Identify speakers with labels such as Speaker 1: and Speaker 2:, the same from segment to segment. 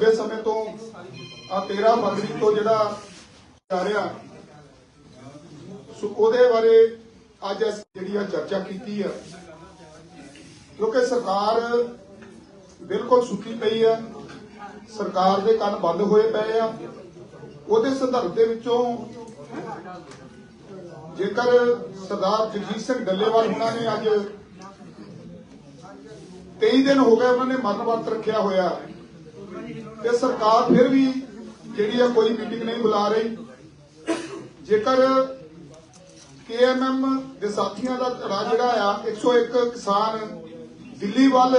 Speaker 1: ਲੰਬੇ ਸਮੇਂ ਤੋਂ ਆ 13 ਫਰਵਰੀ ਤੋਂ ਜਿਹੜਾ ਜਾ ਰਿਹਾ, ਸੋ ਉਹਦੇ ਬਾਰੇ ਅੱਜ ਜਿਹੜੀ ਆ ਚਰਚਾ ਕੀਤੀ ਆ। ਕਿਉਂਕਿ ਸਰਕਾਰ ਬਿਲਕੁਲ ਸੁੱਤੀ ਪਈ ਆ, ਸਰਕਾਰ ਦੇ ਕੰਨ ਬੰਦ ਹੋਏ ਪਏ ਆ। ਉਹਦੇ ਸੰਦਰਭ ਦੇ ਵਿੱਚੋਂ ਜੇਕਰ ਸਰਦਾਰ ਜਗਜੀਤ ਸਿੰਘ ਡੱਲੇਵਾਲ ਉਹਨਾਂ ਨੇ ਅੱਜ 23 ਦਿਨ ਹੋ ਗਏ ਉਹਨਾਂ ਨੇ ਮਰਨ ਵਰਤ ਰੱਖਿਆ ਹੋਇਆ। ਤੇ ਸਰਕਾਰ ਫਿਰ ਵੀ ਜਿਹੜੀ ਆ ਕੋਈ ਮੀਟਿੰਗ ਨਹੀਂ ਬੁਲਾ ਰਹੀ। ਜੇਕਰ ਕੇਐਮਐਮ ਦੇ ਸਾਥੀਆਂ ਦਾ ਧੜਾ ਜਿਹੜਾ ਆ 101 ਕਿਸਾਨ ਦਿੱਲੀ ਵੱਲ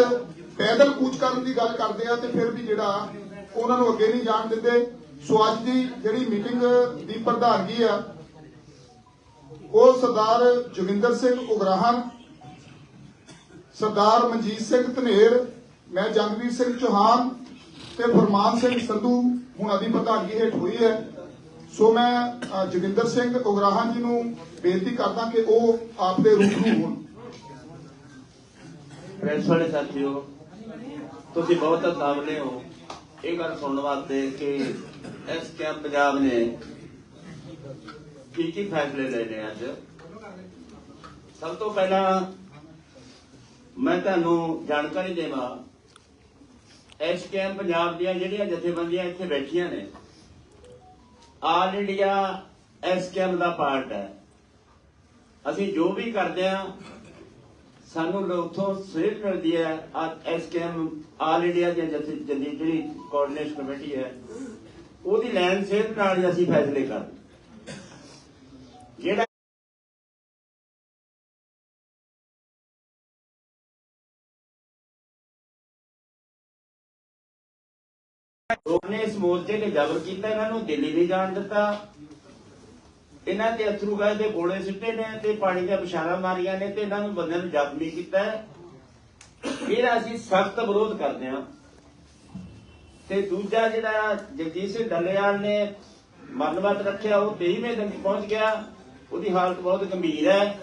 Speaker 1: ਪੈਦਲ ਕੂਚ ਕਰਨ ਦੀ ਗੱਲ ਕਰਦੇ ਆ ਤੇ ਫਿਰ ਵੀ ਜਿਹੜਾ ਉਹਨਾਂ ਨੂੰ ਅੱਗੇ ਨਹੀਂ ਜਾਣ ਦਿੰਦੇ। ਸੋ ਅੱਜ ਦੀ ਜਿਹੜੀ ਮੀਟਿੰਗ ਦੀ ਪ੍ਰਧਾਨਗੀ ਆ, ਉਹ ਸਰਦਾਰ ਜੋਗਿੰਦਰ ਸਿੰਘ ਉਗਰਾਹਨ ਸਰਦਾਰ ਮਨਜੀਤ ਸਿੰਘ ਧਨੇਰ, ਮੈਂ ਜੰਗਵੀਰ ਸਿੰਘ ਚੌਹਾਨ ਤੇ ਫਰਮਾਨ ਸਿੰਘ ਸੰਧੂ ਹੁਣਾਂ ਦੀ ਪ੍ਰਧਾਨਗੀ ਹੇਠ ਹੋਈ ਹੈ। ਸੋ ਮੈਂ ਅ, ਜੋਗਿੰਦਰ ਸਿੰਘ ਉਗਰਾਹਨ ਜੀ ਨੂੰ ਬੇਨਤੀ ਕਰਦਾ ਕਿ ਉਹ ਆਪ ਰੂਬਰੂ ਹੋਣ।
Speaker 2: ਪ੍ਰੈਸ ਵਾਲੇ ਸਾਥੀਓ ਤੁਸੀਂ ਬਹੁਤ ਤਾਵਲੇ ਹੋ। ਇਹ ਗੱਲ ਸੁਣਨ ਵਾਸਤੇ ਕਿ ਇਸ ਕੈਂਪ ਪੰਜਾਬ ਨੇ ਕੀ ਕੀ ਫੈਸਲੇ ਲਏ ਨੇ ਅੱਜ? ਸਭ ਤੋਂ ਪਹਿਲਾਂ ਮੈਂ ਤੁਹਾਨੂੰ ਜਾਣਕਾਰੀ ਦੇਵਾਂ ਇਸ ਪੰਜਾਬ ਦੀਆਂ ਜਿਹੜੀਆਂ ਜਥੇਬੰਦੀਆਂ ਇੱਥੇ ਬੈਠੀਆਂ ਨੇ ਆਲ ਇੰਡੀਆ ਇਸ ਦਾ ਪਾਰਟ ਹੈ। ਅਸੀਂ ਜੋ ਵੀ ਕਰਦੇ ਆ ਸਾਨੂੰ ਉੱਥੋਂ ਸੇਧ ਮਿਲਦੀ ਹੈ ਐਸਕੇਐਮ ਆਲ ਇੰਡੀਆ ਦੀ ਜਿਹੜੀ ਕੋਆਰਡੀਨੇਸ਼ਨ ਕਮੇਟੀ ਹੈ, ਉਹਦੀ ਲੈਣ ਸੇਧ ਨਾਲ ਅਸੀਂ ਫੈਸਲੇ ਕਰਦੇ ਜਿਹੜਾ ਮੋਰਚੇ ਨੇ ਜ਼ਬਰ ਕੀਤਾ, ਇਹਨਾਂ ਨੂੰ ਦਿੱਲੀ ਨਹੀਂ ਜਾਣ ਦਿੱਤਾ। ਇਹਨਾਂ ਤੇ ਅਥਰੂ ਗਏ ਦੇ ਗੋਲੇ ਸਿੱਟੇ ਨੇ ਤੇ ਪਾਣੀ ਦੀਆਂ ਬਿਸ਼ਾਰਾਂ ਮਾਰੀਆਂ ਨੇ ਤੇ ਇਹਨਾਂ ਨੂੰ ਬੰਦਿਆਂ ਨੂੰ ਜ਼ਖਮੀ ਕੀਤਾ ਹੈ। ਅਸੀਂ ਸਖਤ ਵਿਰੋਧ ਕਰਦੇ ਹਾਂ। ਤੇ ਦੂਜਾ ਜਿਹੜਾ ਜਗਜੀਤ ਸਿੰਘ ਡੱਲੇਵਾਲ ਨੇ ਮਰਨਵਤ ਰੱਖਿਆ, ਉਹ 23ਵੇਂ ਦਿਨ ਪਹੁੰਚ ਗਿਆ। ਉਹਦੀ ਹਾਲਤ ਬਹੁਤ ਗੰਭੀਰ ਹੈ।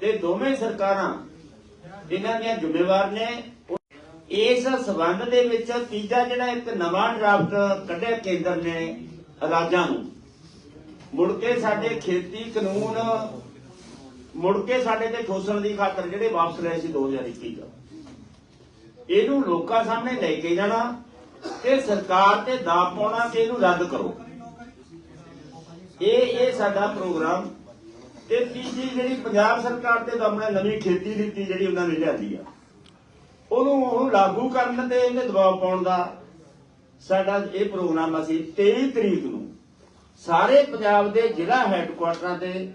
Speaker 2: ਤੇ ਦੋਵੇਂ ਸਰਕਾਰਾਂ ਇਹਨਾਂ ਦੀਆਂ ਜ਼ਿੰਮੇਵਾਰ ਨੇ। ਇਸ ਸਬੰਧ ਦੇ ਵਿੱਚ ਤੀਜਾ ਜਿਹੜਾ ਇੱਕ ਨਵਾਂ ਡਰਾਫਟ ਕੱਢਿਆ ਕੇਂਦਰ ਨੇ ਰਾਜਾਂ ਨੂੰ। ਮੁੜ ਕੇ ਸਾਡੇ ਖੇਤੀ ਕਾਨੂੰਨ, ਮੁੜ ਕੇ ਸਾਡੇ ਤੇ ਠੋਸਣ ਦੀ ਖਾਤਰ ਜਿਹੜੇ ਵਾਪਸ ਲਏ ਸੀ 2021 ਚ ਇਹਨੂੰ ਲੋਕਾਂ ਸਾਹਮਣੇ ਲੈ ਕੇ ਜਾਣਾ ਤੇ ਸਰਕਾਰ ਤੇ ਦਾਅ ਪਾਉਣਾ ਕਿ ਇਹਨੂੰ ਰੱਦ ਕਰੋ। ਇਹ ਇਹ ਸਾਡਾ ਪ੍ਰੋਗਰਾਮ। ਤੇ ਤੀਜੀ ਜਿਹੜੀ ਪੰਜਾਬ ਸਰਕਾਰ ਤੇ ਸਾਹਮਣੇ ਨਵੀਂ ਖੇਤੀ ਨੀਤੀ ਜਿਹੜੀ ਉਹਨਾਂ ਨੇ ਲਿਆਂਦੀ ਆ। ਉਹਨੂੰ ਉਹਨੂੰ ਲਾਗੂ ਕਰਨ ਤੇ ਇਹਨੇ ਦਬਾਅ ਪਾਉਣ ਦਾ ਸਾਡਾ ਇਹ ਪ੍ਰੋਗਰਾਮ ਅਸੀਂ 23 ਤਰੀਕ ਨੂੰ। ਸਾਰੇ ਪੰਜਾਬ ਦੇ ਜ਼ਿਲ੍ਹਾ ਹੈੱਡਕੁਆਟਰਾਂ ਤੇ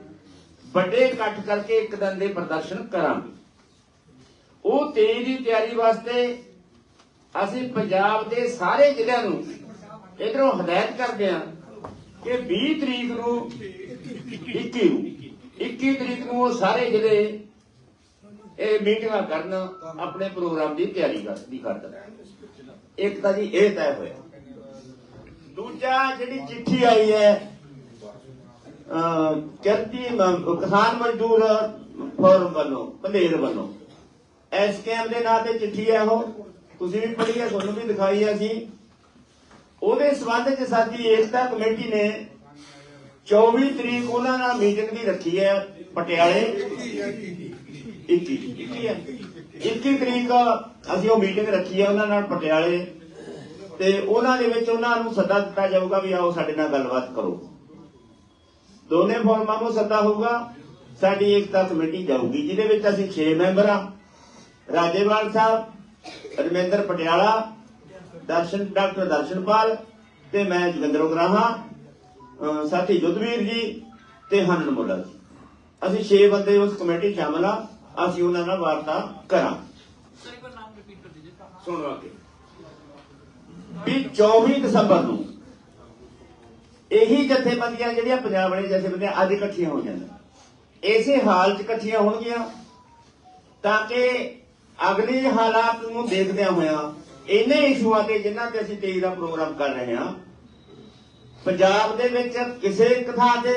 Speaker 2: ਵੱਡੇ ਇਕੱਠ ਕਰਕੇ ਇੱਕ ਦਿਨ ਦੇ ਪ੍ਰਦਰਸ਼ਨ ਕਰਾਂਗੇ। ਉਹ 23 ਦੀ ਤਿਆਰੀ ਵਾਸਤੇ ਅਸੀਂ ਪੰਜਾਬ ਦੇ ਸਾਰੇ ਜ਼ਿਲ੍ਹਿਆਂ ਨੂੰ ਇਧਰੋਂ ਹਦਾਇਤ ਕਰਦੇ ਹਾਂ ਕਿ 20 ਤਰੀਕ ਨੂੰ 21 ਨੂੰ 21 ਤਰੀਕ ਨੂੰ ਉਹ ਸਾਰੇ ਜ਼ਿਲ੍ਹੇ ਇਹ ਮੀਟਿੰਗਾਂ ਕਰਨ ਆਪਣੇ ਪ੍ਰੋਗਰਾਮ ਦੀ ਤਿਆਰੀ ਕਰ ਦੀ ਕਰਨ ਇੱਕ ਤਾਂ ਜੀ ਇਹ ਤੈਅ ਹੋਇਆ। ਦੂਜਾ ਜਿਹੜੀ ਚਿੱਠੀ ਆਈ ਹੈ ਕਿਰਤੀ ਕਿਸਾਨ ਮਜ਼ਦੂਰ ਫੋਰਮ ਵੱਲੋਂ ਪੰਧੇਰ ਵੱਲੋਂ। ਐਸਕੇਐਮ ਦੇ ਨਾਂ ਤੇ ਚਿੱਠੀ ਹੈ ਉਹ। ਤੁਸੀਂ ਵੀ ਪੜ੍ਹੀ ਹੈ, ਤੁਹਾਨੂੰ ਵੀ ਦਿਖਾਈ ਹੈ ਅਸੀਂ। ਉਹਦੇ ਸਬੰਧ ਚ ਸਾਡੀ ਏਕਤਾ ਕਮੇਟੀ ਨੇ 24 ਤਰੀਕ ਉਹਨਾਂ ਨਾਲ ਮੀਟਿੰਗ ਵੀ ਰੱਖੀ ਹੈ, ਪਟਿਆਲੇ। 21 21 ਤਰੀਕ ਅਸੀਂ ਉਹ ਮੀਟਿੰਗ ਰੱਖੀ ਹੈ ਉਹਨਾਂ ਨਾਲ ਪਟਿਆਲੇ। ਤੇ ਉਹਨਾਂ ਦੇ ਵਿੱਚ ਉਹਨਾਂ ਨੂੰ ਸੱਦਾ ਦਿੱਤਾ ਜਾਊਗਾ ਵੀ ਆਓ ਸਾਡੇ ਨਾਲ ਗੱਲਬਾਤ ਕਰੋ। ਦੋਨੇ ਫੋਰਮਾਂ ਨੂੰ ਸੱਦਾ ਹੋਊਗਾ, ਸਾਡੀ ਏਕਤਾ ਕਮੇਟੀ ਜਾਊਗੀ, ਜਿਹਦੇ ਵਿੱਚ ਅਸੀਂ 6 ਮੈਂਬਰ ਆ। ਰਾਜੇਵਾਲ ਸਾਹਿਬ, ਰਮਿੰਦਰ ਪਟਿਆਲਾ, ਦਰਸ਼ਨ, ਡਾਕਟਰ ਦਰਸ਼ਨਪਾਲ ਤੇ ਮੈਂ ਜਗਿੰਦਰ ਉਗਰਾਹਾ ਸਾਥੀ ਜੁਦਵੀਰ ਜੀ ਤੇ ਹਨਨ ਮੁੱਲਾ ਜੀ ਅਸੀਂ 6 ਬੰਦੇ ਉਸ ਕਮੇਟੀ ਸ਼ਾਮਲ ਆ। ਅਸੀਂ ਉਹਨਾਂ ਨਾਲ ਵਾਰਤਾ ਕਰਾਂ ਸੁਣੋ ਅੱਗੇ। ਵੀ 24 ਦਸੰਬਰ ਨੂੰ ਇਹੀ ਜਥੇਬੰਦੀਆਂ ਜਿਹੜੀਆਂ ਪੰਜਾਬ ਵਾਲੇ ਜਥੇਬੰਦੀਆਂ ਅੱਜ ਇਕੱਠੀਆਂ ਹੋ ਜਾਣ ਇਸੇ ਹਾਲ 'ਚ ਇਕੱਠੀਆਂ ਹੋਣਗੀਆਂ ਤਾਂ ਕਿ ਅਗਲੇ ਹਾਲਾਤ ਨੂੰ ਦੇਖਦਿਆਂ ਹੋਇਆਂ ਇਹਨੇ ਇਸ਼ੂਆਂ ਤੇ ਜਿਨ੍ਹਾਂ ਤੇ ਅਸੀਂ 23 ਦਾ ਪ੍ਰੋਗਰਾਮ ਕਰ ਰਹੇ ਹਾਂ, ਪੰਜਾਬ ਦੇ ਵਿੱਚ ਕਿਸੇ ਕਥਾ ਤੇ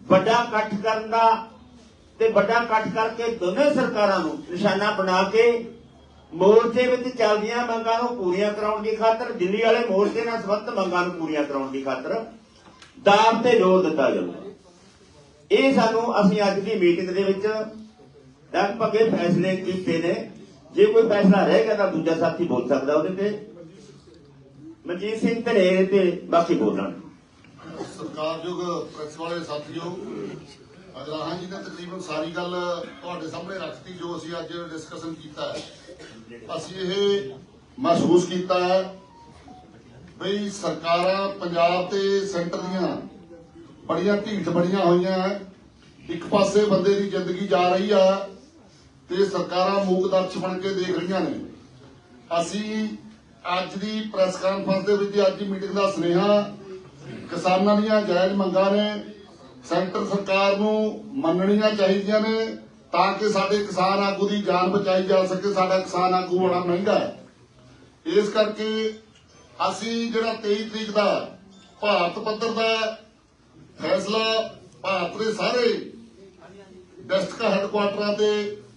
Speaker 2: ਵੱਡਾ ਇਕੱਠ ਕਰਨ ਦਾ ਤੇ ਵੱਡਾ ਇਕੱਠ ਕਰਕੇ ਦੋਨੇ ਸਰਕਾਰਾਂ ਨੂੰ ਨਿਸ਼ਾਨਾ ਬਣਾ ਕੇ ਮੋਰਚੇ ਵਿੱਚ ਚੱਲਦੀਆਂ ਮੰਗਾਂ ਨੂੰ ਪੂਰੀਆਂ ਕਰਾਉਣ ਦੀ ਖਾਤਰ, ਦਿੱਲੀ ਵਾਲੇ ਮੋਰਚੇ ਨਾਲ ਸੰਬੰਧਿਤ ਮੰਗਾਂ ਨੂੰ ਪੂਰੀਆਂ ਕਰਾਉਣ ਦੀ ਖਾਤਰ ਦਾਅਵ ਤੇ ਜ਼ੋਰ ਦਿੱਤਾ ਜਾਊਗਾ ਇਹ ਸਾਨੂੰ ਅਸੀਂ ਅੱਜ ਦੀ ਮੀਟਿੰਗ ਦੇ ਵਿੱਚ ਲਗਭਗ ਇਹ ਫੈਸਲੇ ਕੀਤੇ ਨੇ। ਜੇ ਕੋਈ ਫੈਸਲਾ ਰਹਿ ਗਿਆ ਤਾਂ ਦੂਜਾ ਸਾਥੀ ਬੋਲ ਸਕਦਾ ਉਹਦੇ ਤੇ। ਮਨਜੀਤ ਸਿੰਘ ਧਨੇਰ ਤੇ ਬਾਕੀ ਬੋਲਣ।
Speaker 3: ਸਰਕਾਰਯੋਗ ਪ੍ਰੈਸ ਵਾਲੇ ਸਾਥੀਓ ਅਗਰਾਹਾਂ ਜੀ ਨੇ ਤਕਰੀਬਨ ਸਾਰੀ ਗੱਲ ਤੁਹਾਡੇ ਸਾਹਮਣੇ ਰੱਖਤੀ ਜੋ ਅਸੀਂ ਅੱਜ ਡਿਸਕਸ਼ਨ ਕੀਤਾ ਹੈ। ਅਸੀਂ ਇਹ ਮਹਿਸੂਸ ਕੀਤਾ ਹੈ ਬਈ ਸਰਕਾਰਾਂ ਪੰਜਾਬ ਤੇ ਸੈਂਟਰ ਦੀਆਂ ਬੜੀਆਂ ਢੀਠ ਬੜੀਆਂ ਹੋਈਆਂ ਇੱਕ ਪਾਸੇ ਬੰਦੇ ਦੀ ਜ਼ਿੰਦਗੀ ਜਾ ਰਹੀ ਆ ਤੇ ਸਰਕਾਰਾਂ ਮੂਕਦਰਸ਼ ਬਣ ਕੇ ਦੇਖ ਰਹੀਆਂ ਨੇ। ਅਸੀਂ ਅੱਜ ਦੀ ਪ੍ਰੈਸ ਕਾਨਫਰੰਸ ਦੇ ਵਿੱਚ ਅੱਜ ਦੀ ਮੀਟਿੰਗ ਦਾ ਸੁਨੇਹਾ ਕਿਸਾਨਾਂ ਦੀਆਂ ਜਾਇਜ਼ ਮੰਗਾਂ ਨੇ। ਸੈਂਟਰ ਸਰਕਾਰ ਨੂੰ ਮੰਨਣੀਆਂ ਚਾਹੀਦੀਆਂ ਨੇ ਤਾਂ ਕਿ ਸਾਡੇ ਕਿਸਾਨ ਆਗੂ ਦੀ ਜਾਨ ਬਚਾਈ ਜਾ ਸਕੇ, ਸਾਡਾ ਕਿਸਾਨ ਆਗੂ ਬੜਾ ਮਹਿੰਗਾ ਹੈ। ਇਸ ਕਰਕੇ ਅਸੀਂ ਜਿਹੜਾ 23 ਤਰੀਕ ਦਾ ਭਾਰਤ ਪੱਧਰ ਦਾ ਫੈਸਲਾ ਭਾਰਤ ਦੇ ਸਾਰੇ ਡਿਸਟ੍ਰਿਕਟ ਹੈੱਡਕੁਆਟਰਾਂ ਤੇ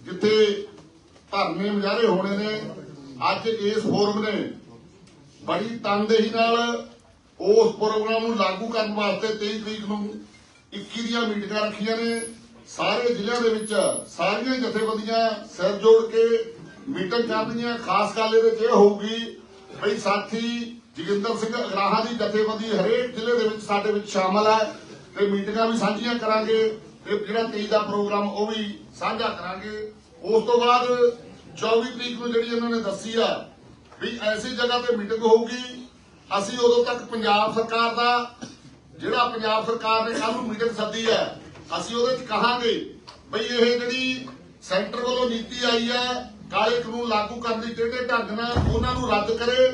Speaker 3: ਜਿੱਥੇ ਧਰਨੇ ਮੁਜ਼ਾਹਰੇ ਹੋਣੇ ਨੇ, ਅੱਜ ਇਸ ਫੋਰਮ ਨੇ ਬੜੀ ਤਨਦੇਹੀ ਨਾਲ ਉਸ ਪ੍ਰੋਗਰਾਮ ਨੂੰ ਲਾਗੂ ਕਰਨ ਵਾਸਤੇ 23 ਤਰੀਕ ਨੂੰ 21 ਦੀਆਂ ਮੀਟਿੰਗਾਂ ਰੱਖੀਆਂ ਨੇ। ਸਾਰੇ ਜ਼ਿਲ੍ਹਿਆਂ ਦੇ ਵਿੱਚ ਸਾਰੀਆਂ ਜਥੇਬੰਦੀਆਂ ਸਿਰ ਜੋੜ ਕੇ ਮੀਟਿੰਗ ਕਰਨੀਆਂ ਖਾਸ ਗੱਲ ਇਹਦੇ 'ਚ ਇਹ ਹੋਊਗੀ ਬਈ ਸਾਥੀ ਜੋਗਿੰਦਰ ਸਿੰਘ ਅਗਰਾਹਾਂ ਦੀ ਜਥੇਬੰਦੀ ਹਰੇਕ ਜ਼ਿਲ੍ਹੇ ਦੇ ਵਿੱਚ ਸਾਡੇ ਵਿੱਚ ਸ਼ਾਮਲ ਹੈ ਤੇ ਮੀਟਿੰਗਾਂ ਵੀ ਸਾਂਝੀਆਂ ਕਰਾਂਗੇ ਤੇ ਜਿਹੜਾ 23 ਦਾ ਪ੍ਰੋਗਰਾਮ ਉਹ ਵੀ ਸਾਂਝਾ ਕਰਾਂਗੇ। ਉਸ ਤੋਂ ਬਾਅਦ 24 ਤਰੀਕ ਨੂੰ ਜਿਹੜੀ ਇਹਨਾਂ ਨੇ ਦੱਸੀ ਆ ਵੀ ਐਸੀ ਜਗ੍ਹਾ ਤੇ ਮੀਟਿੰਗ ਹੋਊਗੀ। ਅਸੀਂ ਉਦੋਂ ਤੱਕ ਪੰਜਾਬ ਸਰਕਾਰ ਦਾ ਜਿਹੜਾ ਪੰਜਾਬ ਸਰਕਾਰ ਨੇ ਕੱਲ ਨੂੰ ਮੀਟਿੰਗ ਸੱਦੀ ਹੈ, ਅਸੀਂ ਉਹਦੇ ਚ ਕਹਾਂਗੇ, ਬਈ ਇਹ ਜਿਹੜੀ ਸੈਂਟਰ ਵੱਲੋਂ ਨੀਤੀ ਆਈ ਹੈ, ਕਾਲੇ ਕਾਨੂੰਨ ਲਾਗੂ ਕਰਨ ਦੀ ਟੇਢੇ ਢੰਗ ਨਾਲ ਉਹਨਾਂ ਨੂੰ ਰੱਦ ਕਰੇ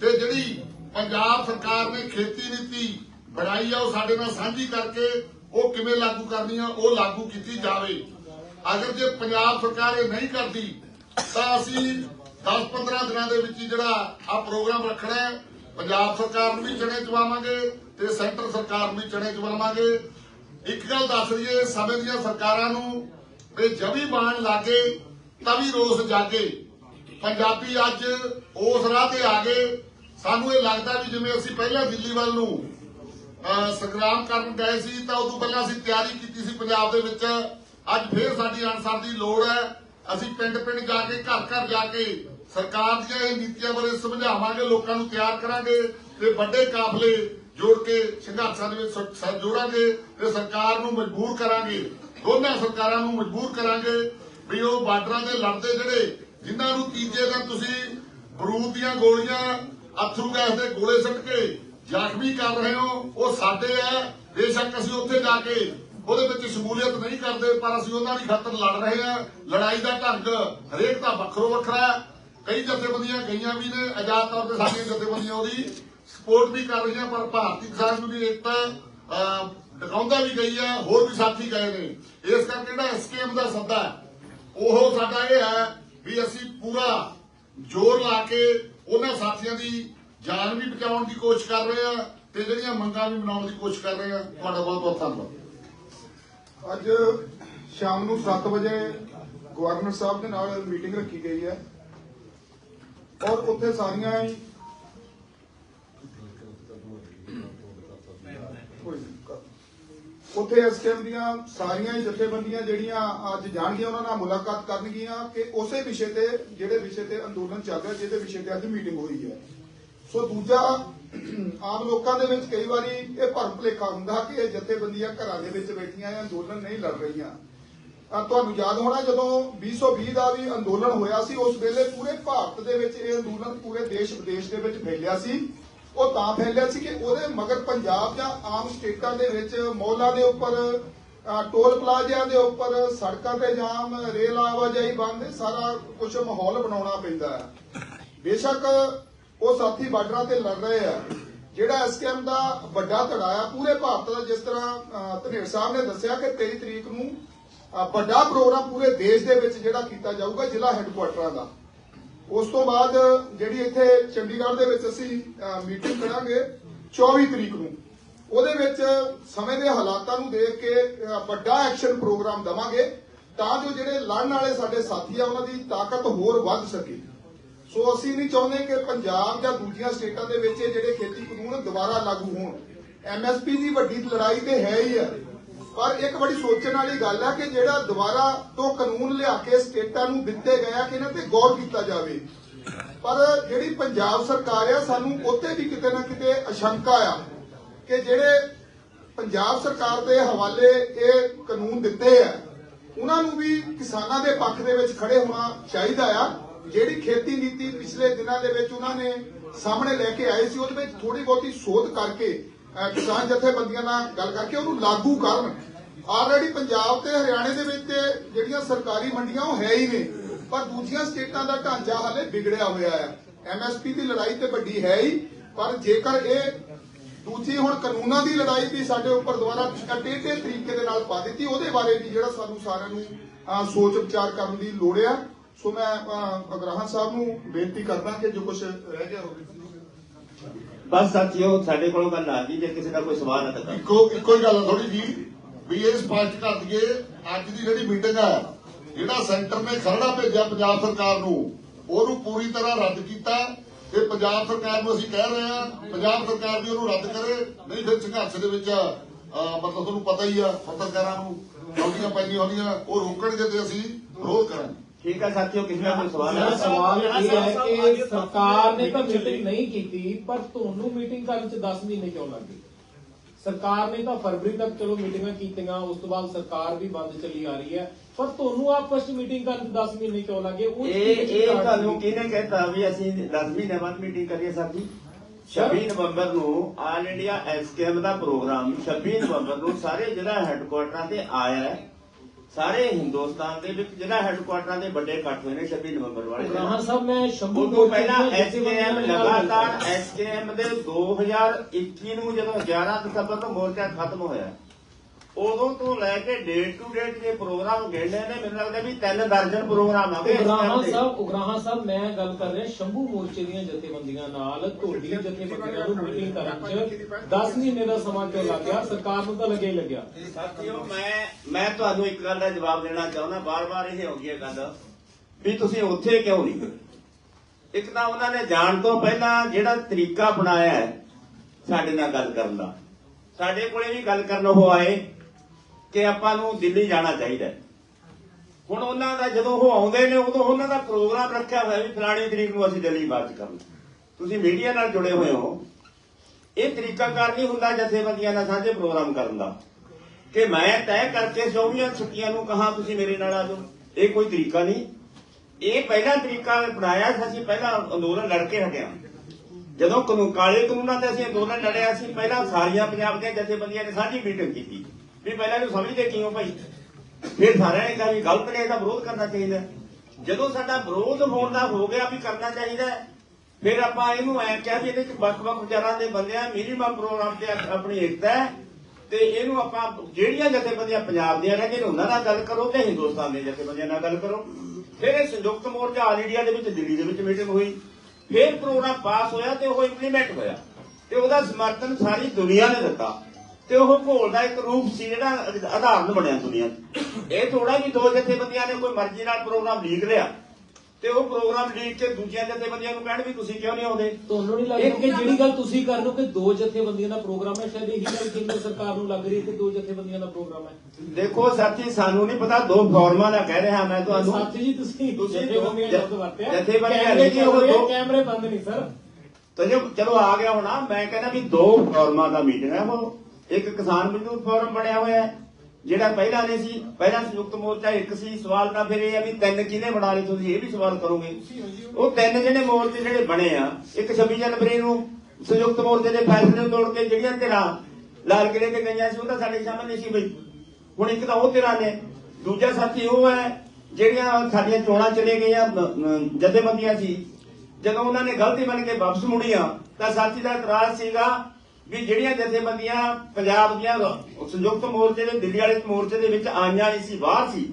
Speaker 3: ਤੇ ਜਿਹੜੀ ਪੰਜਾਬ ਸਰਕਾਰ ਨੇ ਖੇਤੀ ਨੀਤੀ ਬਣਾਈ ਆ, ਉਹ ਸਾਡੇ ਨਾਲ ਸਾਂਝੀ ਕਰਕੇ ਉਹ ਕਿਵੇਂ ਲਾਗੂ ਕਰਨੀ ਆ, ਉਹ ਲਾਗੂ ਕੀਤੀ ਜਾਵੇ। ਅਗਰ ਜੇ ਪੰਜਾਬ ਸਰਕਾਰ ਇਹ ਨਹੀਂ ਕਰਦੀ, ਤਾਂ ਅਸੀਂ 10-15 ਦਿਨਾਂ ਦੇ ਵਿੱਚ ਹੀ ਜਿਹੜਾ ਆ ਪ੍ਰੋਗਰਾਮ ਰੱਖਣਾ ਹੈ, ਪੰਜਾਬ ਸਰਕਾਰ ਨੂੰ ਵੀ ਚਣੇ ਚਵਾਵਾਂਗੇ ਤੇ ਸੈਂਟਰ ਸਰਕਾਰ ਵੀ ਚਣੇ ਚਵਾਵਾਂਗੇ। ਇੱਕ ਗੱਲ ਦੱਸ ਦਈਏ, ਸਮੇਂ ਦੀਆਂ ਸਰਕਾਰਾਂ ਨੂੰ ਵੀ ਜਵੀ ਬਾਣ ਲਾਗੇ ਤਵੀ ਰੋਸ ਜਾਗੇ। ਪੰਜਾਬੀ ਅੱਜ ਉਸ ਰਾਹ ਤੇ ਆ ਗਏ। ਸਾਨੂੰ ਇਹ ਲੱਗਦਾ ਵੀ ਜਿਵੇਂ ਅਸੀਂ ਪਹਿਲਾਂ ਦਿੱਲੀ ਵੱਲ ਨੂੰ ਸੰਗਰਾਮ ਕਰਨ ਗਏ ਸੀ, ਤਾਂ ਉਦੋਂ ਪਹਿਲਾਂ ਅਸੀਂ ਤਿਆਰੀ ਕੀਤੀ ਸੀ ਪੰਜਾਬ ਦੇ ਵਿੱਚ। ਅੱਜ ਫੇਰ ਸਾਡੀ ਅਨਸਰ ਦੀ ਲੋੜ ਹੈ। ਅਸੀਂ ਪਿੰਡ ਪਿੰਡ ਜਾ ਕੇ ਘਰ ਘਰ ਜਾ ਕੇ ਸਰਕਾਰ ਦੀਆਂ ਇਹ ਨੀਤੀਆਂ ਬਾਰੇ ਸਮਝਾਵਾਂਗੇ, ਲੋਕਾਂ ਨੂੰ ਤਿਆਰ ਕਰਾਂਗੇ ਤੇ ਵੱਡੇ ਕਾਫਲੇ ਜੋੜ ਕੇ ਸੰਘਰਸ਼ਾਂ ਦੇ ਵਿੱਚ ਸ- ਜੋੜਾਂਗੇ ਤੇ ਸਰਕਾਰ ਨੂੰ ਮਜਬੂਰ ਕਰਾਂਗੇ। ਦੋਨਾਂ ਸਰਕਾਰਾਂ ਨੂੰ ਮਜਬੂਰ ਕਰਾਂਗੇ ਵੀ ਉਹ ਬਾਰਡਰਾਂ ਤੇ ਲੜਦੇ ਜਿਹੜੇ, ਜਿਨ੍ਹਾਂ ਨੂੰ ਤੀਜੇ ਦਿਨ ਤੁਸੀਂ ਬਰੂਦ ਦੀਆਂ ਗੋਲੀਆਂ ਅਥਰੂ ਗੈਸ ਦੇ ਗੋਲੇ ਸੁੱਟ ਕੇ ਜ਼ਖਮੀ ਕਰ ਰਹੇ ਹੋ, ਉਹ ਸਾਡੇ ਆ। ਬੇਸ਼ੱਕ ਅਸੀਂ ਉੱਥੇ ਜਾ ਕੇ ਉਹਦੇ ਵਿੱਚ ਸ਼ਮੂਲੀਅਤ ਨਹੀਂ ਕਰਦੇ, ਪਰ ਅਸੀਂ ਉਹਨਾਂ ਦੀ ਖਾਤਰ ਲੜ ਰਹੇ ਆ ਲੜਾਈ ਦਾ ਢੰਗ ਹਰੇਕ ਦਾ ਵੱਖਰੋ ਵੱਖਰਾ ਕਈ ਜਥੇਬੰਦੀਆਂ ਗਈਆਂ ਵੀ ਨੇ, ਆਜ਼ਾਦ ਤੌਰ ਤੇ ਸਾਡੀਆਂ ਜਥੇਬੰਦੀਆਂ ਉਹਦੀ ਸਪੋਰਟ ਵੀ ਕਰ ਰਹੀਆਂ, ਪਰ ਭਾਰਤੀ ਕਿਸਾਨ ਯੂਨੀਅਨ ਏਕਤਾ ਦਿਖਾਉਂਦਾ ਵੀ ਗਈ ਹੈ, ਹੋਰ ਵੀ ਸਾਥੀ ਗਏ ਨੇ। ਇਸ ਕਰਕੇ ਜਿਹੜਾ ਐਸਕੇਐਮ ਦਾ ਸੱਦਾ ਉਹ ਸਾਡਾ ਇਹ ਹੈ ਵੀ ਅਸੀਂ ਪੂਰਾ ਜ਼ੋਰ ਲਾ ਕੇ ਉਹਨਾਂ ਸਾਥੀਆਂ ਦੀ ਜਾਨ ਵੀ ਬਚਾਉਣ ਦੀ ਕੋਸ਼ਿਸ਼ ਕਰ ਰਹੇ ਆ ਤੇ ਜਿਹੜੀਆਂ ਮੰਗਾਂ ਵੀ ਮਨਾਉਣ ਦੀ ਕੋਸ਼ਿਸ਼ ਕਰ ਰਹੇ ਆ ਤੁਹਾਡਾ ਬਹੁਤ ਬਹੁਤ ਧੰਨਵਾਦ।
Speaker 1: ਅੱਜ ਸ਼ਾਮ ਨੂੰ 7 ਵਜੇ ਗਵਰਨਰ ਸਾਹਿਬ ਦੇ ਨਾਲ ਮੀਟਿੰਗ ਰੱਖੀ ਗਈ ਹੈ। ਔਰ ਉੱਥੇ ਸਾਰੀਆਂ ਹੀ ਕੋਈ ਨਹੀਂ, ਕਰ- ਉੱਥੇ ਐਸਕੇਐਮ ਦੀਆਂ ਸਾਰੀਆਂ ਜਥੇਬੰਦੀਆਂ ਜਿਹੜੀਆਂ ਅੱਜ ਜਾਣਗੀਆਂ, ਉਹਨਾਂ ਨਾਲ ਮੁਲਾਕਾਤ ਕਰਨਗੀਆਂ ਕਿ ਉਸੇ ਵਿਸ਼ੇ ਤੇ, ਜਿਹੜੇ ਵਿਸ਼ੇ ਤੇ ਅੰਦੋਲਨ ਚੱਲ ਰਿਹਾ, ਜਿਹਦੇ ਵਿਸ਼ੇ ਤੇ ਅੱਜ ਮੀਟਿੰਗ ਹੋਈ ਹੈ। ਸੋ ਦੂਜਾ, ਆਮ ਲੋਕਾਂ ਦੇ ਵਿੱਚ ਕਈ ਵਾਰੀ ਇਹ ਭਰਮ ਭੁਲੇਖਾ ਹੁੰਦਾ ਕਿ ਇਹ ਜਥੇਬੰਦੀਆਂ ਘਰਾਂ ਦੇ ਵਿੱਚ ਬੈਠੀਆਂ ਇਹ ਅੰਦੋਲਨ ਨਹੀਂ ਲੜ ਰਹੀਆਂ। ਤੁਹਾਨੂੰ ਯਾਦ ਹੋਣਾ, ਜਦੋਂ 2020 ਦਾ ਵੀ ਅੰਦੋਲਨ ਹੋਇਆ ਸੀ, ਉਸ ਵੇਲੇ ਪੂਰੇ ਭਾਰਤ ਦੇ ਵਿੱਚ ਇਹ ਅੰਦੋਲਨ ਪੂਰੇ ਦੇਸ਼ ਵਿਦੇਸ਼ ਦੇ ਵਿੱਚ ਫੈਲਿਆ ਸੀ। ਉਹ ਤਾਂ ਫੈਲਿਆ ਸੀ ਕਿ ਉਹਦੇ ਮਗਰ ਪੰਜਾਬ ਜਾਂ ਆਮ ਸਟੇਟਾਂ ਦੇ ਵਿੱਚ ਮੌਲਾਂ ਦੇ ਉੱਪਰ ਟੋਲ ਪਲਾਜ਼ਿਆਂ ਦੇ ਉੱਪਰ ਸੜਕਾਂ ਤੇ ਜਾਮ ਰੇਲ ਆਵਾਜਾਈ ਬੰਦ ਸਾਰਾ ਕੁਝ ਮਾਹੌਲ ਬਣਾਉਣਾ ਪੈਂਦਾ ਹੈ। ਬੇਸ਼ੱਕ ਉਹ ਸਾਥੀ ਬਾਰਡਰਾਂ ਤੇ ਲੜ ਰਹੇ ਆ ਜਿਹੜਾ ਐਸਕੇਐਮ ਦਾ ਵੱਡਾ ਧੜਾ ਆ ਪੂਰੇ ਭਾਰਤ ਦਾ ਜਿਸ ਤਰ੍ਹਾਂ ਅ, ਧਨੇਰ ਸਾਹਿਬ ਨੇ ਦੱਸਿਆ ਕਿ 23 ਤਰੀਕ ਨੂੰ ਵੱਡਾ ਪ੍ਰੋਗਰਾਮ ਪੂਰੇ ਦੇਸ਼ ਦੇ ਵਿੱਚ ਜਿਹੜਾ ਕੀਤਾ ਜਾਊਗਾ ਜ਼ਿਲ੍ਹਾ ਹੈੱਡਕੁਆਟਰਾਂ ਦਾ। ਉਸ ਤੋਂ ਬਾਅਦ ਜਿਹੜੀ ਇੱਥੇ ਚੰਡੀਗੜ੍ਹ ਦੇ ਵਿੱਚ ਅਸੀਂ ਮੀਟਿੰਗ ਕਰਾਂਗੇ 24 ਤਰੀਕ ਨੂੰ। ਉਹਦੇ ਵਿੱਚ ਸਮੇਂ ਦੇ ਹਾਲਾਤਾਂ ਨੂੰ ਦੇਖ ਕੇ ਵੱਡਾ ਐਕਸ਼ਨ ਪ੍ਰੋਗਰਾਮ ਦਵਾਂਗੇ ਤਾਂ ਜੋ ਜਿਹੜੇ ਲੜਨ ਵਾਲੇ ਸਾਡੇ ਸਾਥੀ ਆ, ਉਹਨਾਂ ਦੀ ਤਾਕਤ ਹੋਰ ਵੱਧ ਸਕੇ। ਸੋ ਅਸੀਂ ਨਹੀਂ ਚਾਹੁੰਦੇ ਕਿ ਪੰਜਾਬ ਜਾਂ ਦੂਜੀਆਂ ਸਟੇਟਾਂ ਦੇ ਵਿੱਚ ਇਹ ਜਿਹੜੇ ਖੇਤੀ ਕਾਨੂੰਨ ਦੁਬਾਰਾ ਲਾਗੂ ਹੋਣ। ਐਮਐਸਪੀ ਦੀ ਵੱਡੀ ਲੜਾਈ ਤੇ ਹੈ ਹੀ ਆ। ਪਰ ਇੱਕ ਬੜੀ ਸੋਚਣ ਵਾਲੀ ਗੱਲ ਹੈ ਕਿ ਜਿਹੜਾ ਦੁਬਾਰਾ ਤੋਂ ਕਾਨੂੰਨ ਲਿਆ ਕੇ ਸਟੇਟਾਂ ਨੂੰ ਦਿੱਤੇ ਗਏ ਕਿ ਇਹਨਾਂ ਤੇ ਗੌਰ ਕੀਤਾ ਜਾਵੇ। ਪਰ ਜਿਹੜੀ ਪੰਜਾਬ ਸਰਕਾਰ ਆ, ਸਾਨੂੰ ਉੱਤੇ ਵੀ ਕਿਤੇ ਨਾ ਕਿਤੇ ਅਸ਼ੰਕਾ ਆ ਕਿ ਜਿਹੜੇ ਪੰਜਾਬ ਸਰਕਾਰ ਦੇ ਹਵਾਲੇ ਇਹ ਕਾਨੂੰਨ ਦਿੱਤੇ ਆ, ਉਹਨਾਂ ਨੂੰ ਵੀ ਕਿਸਾਨਾਂ ਦੇ ਪੱਖ ਦੇ ਵਿੱਚ ਖੜੇ ਹੋਣਾ ਚਾਹੀਦਾ ਆ। ਜਿਹੜੀ ਖੇਤੀ ਨੀਤੀ ਪਿਛਲੇ ਦਿਨਾਂ ਦੇ ਵਿੱਚ ਉਹਨਾਂ ਨੇ ਸਾਹਮਣੇ ਲੈ ਕੇ ਆਏ ਸੀ, ਉਹਦੇ ਵਿੱਚ ਥੋੜੀ ਬਹੁਤੀ ਸੋਧ ਕਰਕੇ ਕਿਸਾਨ ਜਥੇਬੰਦੀਆਂ ਨਾਲ ਗੱਲ ਕਰਕੇ ਉਹਨੂੰ ਲਾਗੂ ਕਰਨ। ਆਲਰੇਡੀ ਪੰਜਾਬ ਤੇ ਹਰਿਆਣੇ ਦੇ ਵਿੱਚ ਜਿਹੜੀਆਂ ਸਰਕਾਰੀ ਮੰਡੀਆਂ ਉਹ ਹੈ ਹੀ ਨੇ, ਪਰ ਦੂਜੀਆਂ ਸਟੇਟਾਂ ਦਾ ਢਾਂਚਾ ਹਾਲੇ ਵਿਗੜਿਆ ਹੋਇਆ ਹੈ ਐਮਐਸਪੀ ਦੀ ਲੜਾਈ ਤੇ ਵੱਡੀ ਹੈ ਹੀ, ਪਰ ਜੇਕਰ ਇਹ ਦੂਜੀ ਹੁਣ ਕਾਨੂੰਨਾਂ ਦੀ ਲੜਾਈ ਵੀ ਸਾਡੇ ਉੱਪਰ ਦੁਬਾਰਾ ਟੇਢੇ ਤਰੀਕੇ ਦੇ ਨਾਲ ਪਾ ਦਿੱਤੀ, ਉਹਦੇ ਬਾਰੇ ਵੀ ਜਿਹੜਾ ਸਾਨੂੰ ਸਾਰਿਆਂ ਨੂੰ ਸੋਚ ਵਿਚਾਰ ਕਰਨ ਦੀ ਲੋੜ ਆ। ਸੋ ਮੈਂ ਅਗਰਾਹਾਂ ਸਾਹਿਬ ਨੂੰ ਬੇਨਤੀ ਕਰਦਾ ਕਿ ਜੋ ਕੁਝ ਰਹਿ ਗਿਆ ਹੋਵੇ।
Speaker 2: ਬਸ ਸਾਥੀਓ ਸਾਡੇ ਕੋਲੋਂ ਗੱਲ ਆ ਗਈ, ਜੇ ਕਿਸੇ ਦਾ ਕੋਈ ਸਵਾਲ ਹੈ ਤਾਂ
Speaker 3: ਇੱਕੋ ਇੱਕੋ ਹੀ ਗੱਲ ਥੋੜੀ ਜੀ, ਵੀ ਇਹ ਸਪਸ਼ਟ ਕਰ ਦਈਏ, ਅੱਜ ਦੀ ਜਿਹੜੀ ਮੀਟਿੰਗ ਹੈ ਜਿਹੜਾ ਸੈਂਟਰ ਨੇ ਖਰੜਾ ਭੇਜਿਆ ਪੰਜਾਬ ਸਰਕਾਰ ਨੂੰ, ਉਹਨੂੰ ਪੂਰੀ ਤਰ੍ਹਾਂ ਰੱਦ ਕੀਤਾ, ਤੇ ਪੰਜਾਬ ਸਰਕਾਰ ਨੂੰ ਅਸੀਂ ਕਹਿ ਰਹੇ ਹਾਂ, ਪੰਜਾਬ ਸਰਕਾਰ ਵੀ ਉਹਨੂੰ ਰੱਦ ਕਰੇ, ਨਹੀਂ ਫਿਰ ਸੰਘਰਸ਼ ਦੇ ਵਿੱਚ ਮਤਲਬ ਤੁਹਾਨੂੰ ਪਤਾ ਹੀ ਆ, ਪੱਤਰਕਾਰਾਂ ਨੂੰ ਆਉਂਦੀਆਂ ਪੈਂਦੀਆਂ ਹੁੰਦੀਆਂ, ਉਹ ਰੋਕਣਗੇ ਤੇ ਅਸੀਂ ਵਿਰੋਧ ਕਰਾਂਗੇ।
Speaker 2: ਠੀਕ ਹੈ ਸਾਥੀਓ ਕਿਸੇ ਦਾ ਕੋਈ ਸਵਾਲ
Speaker 4: ਮੇਰਾ
Speaker 2: ਹੈ
Speaker 4: ਸਵਾਲ ਇਹ ਹੈ ਕਿ ਸਰਕਾਰ ਨੇ ਤਾਂ ਮੀਟਿੰਗ ਨਹੀਂ ਕੀਤੀ ਪਰ ਤੁਹਾਨੂੰ ਮੀਟਿੰਗ ਕਰਨ ਚ 10 ਮਹੀਨੇ ਕਿਉਂ ਲੱਗ ਗਏ? ਸਰਕਾਰ ਨੇ ਤਾਂ ਫਰਵਰੀ ਤੱਕ ਚਲੋ ਮੀਟਿੰਗਾਂ ਕੀਤੀਆਂ ਉਸ ਤੋਂ ਬਾਅਦ ਸਰਕਾਰ ਵੀ ਬੰਦ ਚੱਲੀ ਆ ਰਹੀ ਹੈ। ਪਰ ਤੁਹਾਨੂੰ ਆਪਸ ਚ ਮੀਟਿੰਗ ਕਰਨ ਚ 10 ਮਹੀਨੇ ਕਿਉਂ ਲੱਗੇ ਉਹ
Speaker 2: ਇਹ ਇਹ ਤੁਹਾਨੂੰ ਕਿਹਨੇ ਕਹਿਤਾ ਵੀ ਅਸੀਂ 10 ਮਹੀਨੇ ਬਾਅਦ ਮੀਟਿੰਗ ਕਰੀਏ ਸਾਡੀ 26 ਨਵੰਬਰ ਨੂੰ ਆਲ ਇੰਡੀਆ ਐਸਕੇਐਮ ਦਾ ਪ੍ਰੋਗਰਾਮ 26 ਨਵੰਬਰ ਨੂੰ ਸਾਰੇ ਜ਼ਿਲ੍ਹਾ ਹੈੱਡਕੁਆਟਰਾਂ ਤੇ ਆਇਆ ਹੈ। ਸਾਰੇ ਹਿੰਦੁਸਤਾਨ ਦੇ ਵਿੱਚ ਜ਼ਿਲ੍ਹਾ ਹੈੱਡਕੁਆਟਰਾਂ ਦੇ ਵੱਡੇ ਇਕੱਠ ਹੋਏ ਨੇ 26 ਨਵੰਬਰ ਵਾਲੇ।
Speaker 4: ਰਾਣਾ ਸਾਹਿਬ ਮੈਂ ਸ਼ੰਭੂ ਮੋਰਚੇ
Speaker 2: ਪਹਿਲਾਂ ਐਸਕੇਐਮ ਲਗਾਤਾਰ ਐਸਕੇਐਮ ਦੇ 2021 ਨੂੰ ਜਦੋਂ 11 ਦਸੰਬਰ ਤੋਂ ਮੋਰਚਾ ਖਤਮ ਹੋਇਆ ਉਦੋਂ ਤੋਂ ਲੈ ਕੇ ਡੇਟ ਟੂ ਡੇਟ ਜੇ ਪ੍ਰੋਗਰਾਮ ਗਿਣਨੇ ਨੇ ਮੈਨੂੰ ਲੱਗਦਾ ਵੀ ਤਿੰਨ ਦਰਜਨ ਪ੍ਰੋਗਰਾਮ ਆ। ਗਏ
Speaker 4: ਉਗਰਾਹਾਂ ਸਾਹਿਬ ਉਗਰਾਹਾਂ ਸਾਹਿਬ ਮੈਂ ਗੱਲ ਕਰ ਰਿਹਾ ਸ਼ੰਭੂ ਮੋਰਚੇ ਦੀਆਂ ਜਥੇਬੰਦੀਆਂ ਨਾਲ ਤੁਹਾਡੀ ਜਥੇਬੰਦੀਆਂ ਨੂੰ ਮੀਟਿੰਗ ਕਰਨ ਚ 10 ਮਹੀਨੇ ਦਾ ਸਮਾਂ ਕਿਉਂ ਲੱਗ ਗਿਆ? ਸਰਕਾਰ ਨੂੰ ਤਾਂ ਲੱਗੇ ਹੀ ਲੱਗਿਆ।
Speaker 2: ਸਾਥੀਓ ਮੈਂ ਮੈਂ ਤੁਹਾਨੂੰ ਇੱਕ ਗੱਲ ਦਾ ਜਵਾਬ ਦੇਣਾ ਚਾਹੁੰਦਾ ਬਾਰ-ਬਾਰ ਇਹ ਹੋ ਗਈ ਹੈ ਗੱਲ ਵੀ ਤੁਸੀਂ ਉੱਥੇ ਕਿਉਂ ਨਹੀਂ ਗਏ? ਇੱਕ ਤਾਂ ਉਹਨਾਂ ਨੇ ਜਾਣ ਤੋਂ ਪਹਿਲਾਂ ਜਿਹੜਾ ਤਰੀਕਾ ਅਪਣਾਇਆ ਹੈ ਸਾਡੇ ਨਾਲ ਗੱਲ ਕਰਨ ਦਾ। ਸਾਡੇ ਕੋਲੇ ਵੀ ਗੱਲ ਕਰਨ ਉਹ ਆਏ। ਕਿ ਆਪਾਂ ਨੂੰ ਦਿੱਲੀ ਜਾਣਾ ਚਾਹੀਦਾ ਹੁਣ ਉਹਨਾਂ ਦਾ ਜਦੋਂ ਉਹ ਆਉਂਦੇ ਨੇ, ਉਦੋਂ ਉਹਨਾਂ ਦਾ ਪ੍ਰੋਗਰਾਮ ਰੱਖਿਆ ਹੋਇਆ ਵੀ ਫਲਾਣੀ ਤਰੀਕ ਨੂੰ ਅਸੀਂ ਦਿੱਲੀ ਮਾਰਚ ਕਰਨਾ। ਤੁਸੀਂ ਮੀਡੀਆ ਨਾਲ ਜੁੜੇ ਹੋਏ ਹੋ। ਇਹ ਤਰੀਕਾਕਾਰ ਨਹੀਂ ਹੁੰਦਾ ਜਥੇਬੰਦੀਆਂ ਨਾਲ ਸਾਂਝੇ ਪ੍ਰੋਗਰਾਮ ਕਰਨ ਦਾ। ਕਿ ਮੈਂ ਤੈਅ ਕਰਕੇ 24 ਛੁੱਟੀਆਂ ਨੂੰ ਕਹਾ, ਤੁਸੀਂ ਮੇਰੇ ਨਾਲ ਆ ਜਾਓ। ਇਹ ਕੋਈ ਤਰੀਕਾ ਨਹੀਂ। ਇਹ ਪਹਿਲਾ ਤਰੀਕਾ ਬਣਾਇਆ ਸੀ, ਅਸੀਂ ਪਹਿਲਾਂ ਅੰਦੋਲਨ ਲੜ ਕੇ ਹਟਿਆ ਜਦੋਂ ਕਾਲੇ ਕਾਨੂੰਨਾਂ ਤੇ ਅਸੀਂ ਅੰਦੋਲਨ ਲੜਿਆ ਸੀ, ਪਹਿਲਾਂ ਸਾਰੀਆਂ ਪੰਜਾਬ ਦੀਆਂ ਜਥੇਬੰਦੀਆਂ ਨੇ ਸਾਂਝੀ ਮੀਟਿੰਗ ਕੀਤੀ। ਵੀ ਪਹਿਲਾਂ ਇਹਨੂੰ ਸਮਝਦੇ ਕਿਉਂ ਭਾਈ? ਫਿਰ ਸਾਰਿਆਂ ਨੇ ਕਿਹਾ ਵੀ ਗਲਤ ਨੇ ਇਹਦਾ ਵਿਰੋਧ ਕਰਨਾ ਚਾਹੀਦਾ। ਜਦੋਂ ਸਾਡਾ ਵਿਰੋਧ ਹੋਣ ਦਾ ਹੋ ਗਿਆ ਵੀ ਕਰਨਾ ਚਾਹੀਦਾ, ਫਿਰ ਆਪਾਂ ਇਹਨੂੰ ਐ ਕਿਹਾ ਵੀ ਇਹਦੇ ਚ ਵੱਖ-ਵੱਖ ਵਿਚਾਰਾਂ ਦੇ ਬੰਦੇ ਆ ਮਿਨੀਮਮ ਪ੍ਰੋਗਰਾਮ ਤੇ ਆਪਣੀ ਏਕਤਾ ਤੇ ਇਹਨੂੰ ਆਪਾਂ ਜਿਹੜੀਆਂ ਜਥੇਬੰਦੀਆਂ ਪੰਜਾਬ ਦੀਆਂ ਰਹਿ ਗਏ ਉਹਨਾਂ ਨਾਲ ਗੱਲ ਕਰੋ ਤੇ ਹਿੰਦੁਸਤਾਨ ਦੇ ਜਥੇਬੰਦੀਆਂ ਨਾਲ ਗੱਲ ਕਰੋ। ਫਿਰ ਇਹ ਸੰਯੁਕਤ ਮੋਰਚਾ ਆਲ ਇੰਡੀਆ ਦੇ ਵਿੱਚ ਦਿੱਲੀ ਦੇ ਵਿੱਚ ਮੀਟਿੰਗ ਹੋਈ। ਫਿਰ ਪ੍ਰੋਗਰਾਮ ਪਾਸ ਹੋਇਆ ਤੇ ਉਹ ਇੰਪਲੀਮੈਂਟ ਹੋਇਆ। ਤੇ ਉਹਦਾ ਸਮਰਥਨ ਸਾਰੀ ਦੁਨੀਆ ਨੇ ਦਿੱਤਾ। ਤੇ ਉਹ ਘੋਲ ਦਾ ਇੱਕ ਰੂਪ ਸੀ ਜਿਹੜਾ ਆਧਾਰਨ ਬਣਿਆ ਦੁਨੀਆ ਇਹ ਥੋੜਾ ਵੀ ਦੋ ਜਥੇਬੰਦੀਆਂ ਨੇ ਕੋਈ ਮਰਜ਼ੀ ਨਾਲ ਪ੍ਰੋਗਰਾਮ ਲੀਕ ਲਿਆ। ਤੇ ਉਹ ਪ੍ਰੋਗਰਾਮ ਲੀਕ ਕੇ ਦੂਜੀਆਂ ਜਥੇਬੰਦੀਆਂ ਨੂੰ ਕਹਿਣ ਵੀ ਤੁਸੀਂ ਕਿਉਂ ਨਹੀਂ ਆਉਂਦੇ?
Speaker 4: ਤੁਹਾਨੂੰ ਨਹੀਂ ਲੱਗਦਾ ਕਿ ਜਿਹੜੀ ਗੱਲ ਤੁਸੀਂ ਕਰ ਰਹੇ ਹੋ ਕਿ ਦੋ ਜਥੇਬੰਦੀਆਂ ਦਾ ਪ੍ਰੋਗਰਾਮ ਹੈ ਸ਼ਾਇਦ ਇਹੀ ਗੱਲ ਕੇਂਦਰ ਸਰਕਾਰ ਨੂੰ ਲੱਗ ਰਹੀ ਹੈ ਕਿ ਦੋ ਜਥੇਬੰਦੀਆਂ ਦਾ ਪ੍ਰੋਗਰਾਮ ਹੈ?
Speaker 2: ਦੇਖੋ ਸਾਥੀ ਸਾਨੂੰ ਨਹੀਂ ਪਤਾ ਦੋ ਫਾਰਮਾਂ ਦਾ ਕਹਿ ਰਿਹਾ ਮੈਂ ਤੁਹਾਨੂੰ।
Speaker 4: ਸਾਥੀ ਜੀ ਤੁਸੀਂ ਜਥੇਬੰਦੀਆਂ
Speaker 2: ਦੋ-
Speaker 4: ਵਰਤਿਆ।
Speaker 2: ਜਥੇਬੰਦੀਆਂ
Speaker 4: ਕੈਮਰੇ
Speaker 2: ਨਹੀਂ, ਉਹ ਦੋ-
Speaker 4: ਕੈਮਰੇ ਬੰਦ ਨਹੀਂ ਸਰ।
Speaker 2: ਤੇ ਜੋ ਚਲੋ ਆ ਗਿਆ ਹੋਣਾ। ਮੈਂ ਕਹਿੰਦਾ ਵੀ ਦੋ ਫਾਰਮਾਂ ਦਾ ਮੀਟਿੰਗ ਹੈ ਉਹ। ਇੱਕ ਕਿਸਾਨ ਮਜ਼ਦੂਰ ਫੋਰਮ ਬਣਿਆ ਹੋਇਆ ਹੈ, ਜਿਹੜਾ ਪਹਿਲਾਂ ਨਹੀਂ ਸੀ, ਪਹਿਲਾਂ ਸੰਯੁਕਤ ਮੋਰਚਾ ਇੱਕ ਸੀ। ਸਵਾਲ ਤਾਂ ਫਿਰ ਇਹ ਹੈ ਵੀ ਤਿੰਨ ਕਿਹਨੇ ਬਣਾ ਲਏ, ਤੁਸੀਂ ਇਹ ਵੀ ਸਵਾਲ ਕਰੋਗੇ। ਉਹ ਤਿੰਨ ਜਿਹੜੇ ਮੋਰਚੇ ਜਿਹੜੇ ਬਣੇ ਆ, ਇੱਕ 26 ਜਨਵਰੀ ਨੂੰ ਸੰਯੁਕਤ ਮੋਰਚੇ ਦੇ ਫੈਸਲੇ ਨੂੰ ਤੋੜ ਕੇ ਜਿਹੜੀਆਂ ਧਿਰਾਂ ਲਾਲ ਕਿਲੇ ਤੇ ਗਈਆਂ ਸੀ, ਉਹ ਤਾਂ ਸਾਡੇ ਸਾਹਮਣੇ ਸੀ ਬਈ। ਹੁਣ ਇੱਕ ਤਾਂ ਉਹ ਧਿਰਾਂ ਨੇ, ਦੂਜਾ ਸਾਥੀ ਉਹ ਹੈ, ਜਿਹੜੀਆਂ ਸਾਡੀਆਂ ਚੋਣਾਂ ਚਲੇ ਗਈਆਂ ਜਥੇਬੰਦੀਆਂ ਸੀ। ਜਦੋਂ ਉਹਨਾਂ ਨੇ ਗਲਤੀ ਮੰਨ ਕੇ ਵਾਪਸ ਮੁੜੀਆਂ, ਤਾਂ ਸਾਥੀ ਦਾ ਇਤਰਾਜ਼ ਸੀਗਾ ਵੀ ਜਿਹੜੀਆਂ ਜਥੇਬੰਦੀਆਂ ਪੰਜਾਬ ਦੀਆਂ ਸੰਯੁਕਤ ਮੋਰਚੇ ਦੇ, ਦਿੱਲੀ ਵਾਲੇ ਮੋਰਚੇ ਦੇ ਵਿੱਚ ਆਈਆਂ ਨਹੀਂ ਸੀ, ਬਾਹਰ ਸੀ,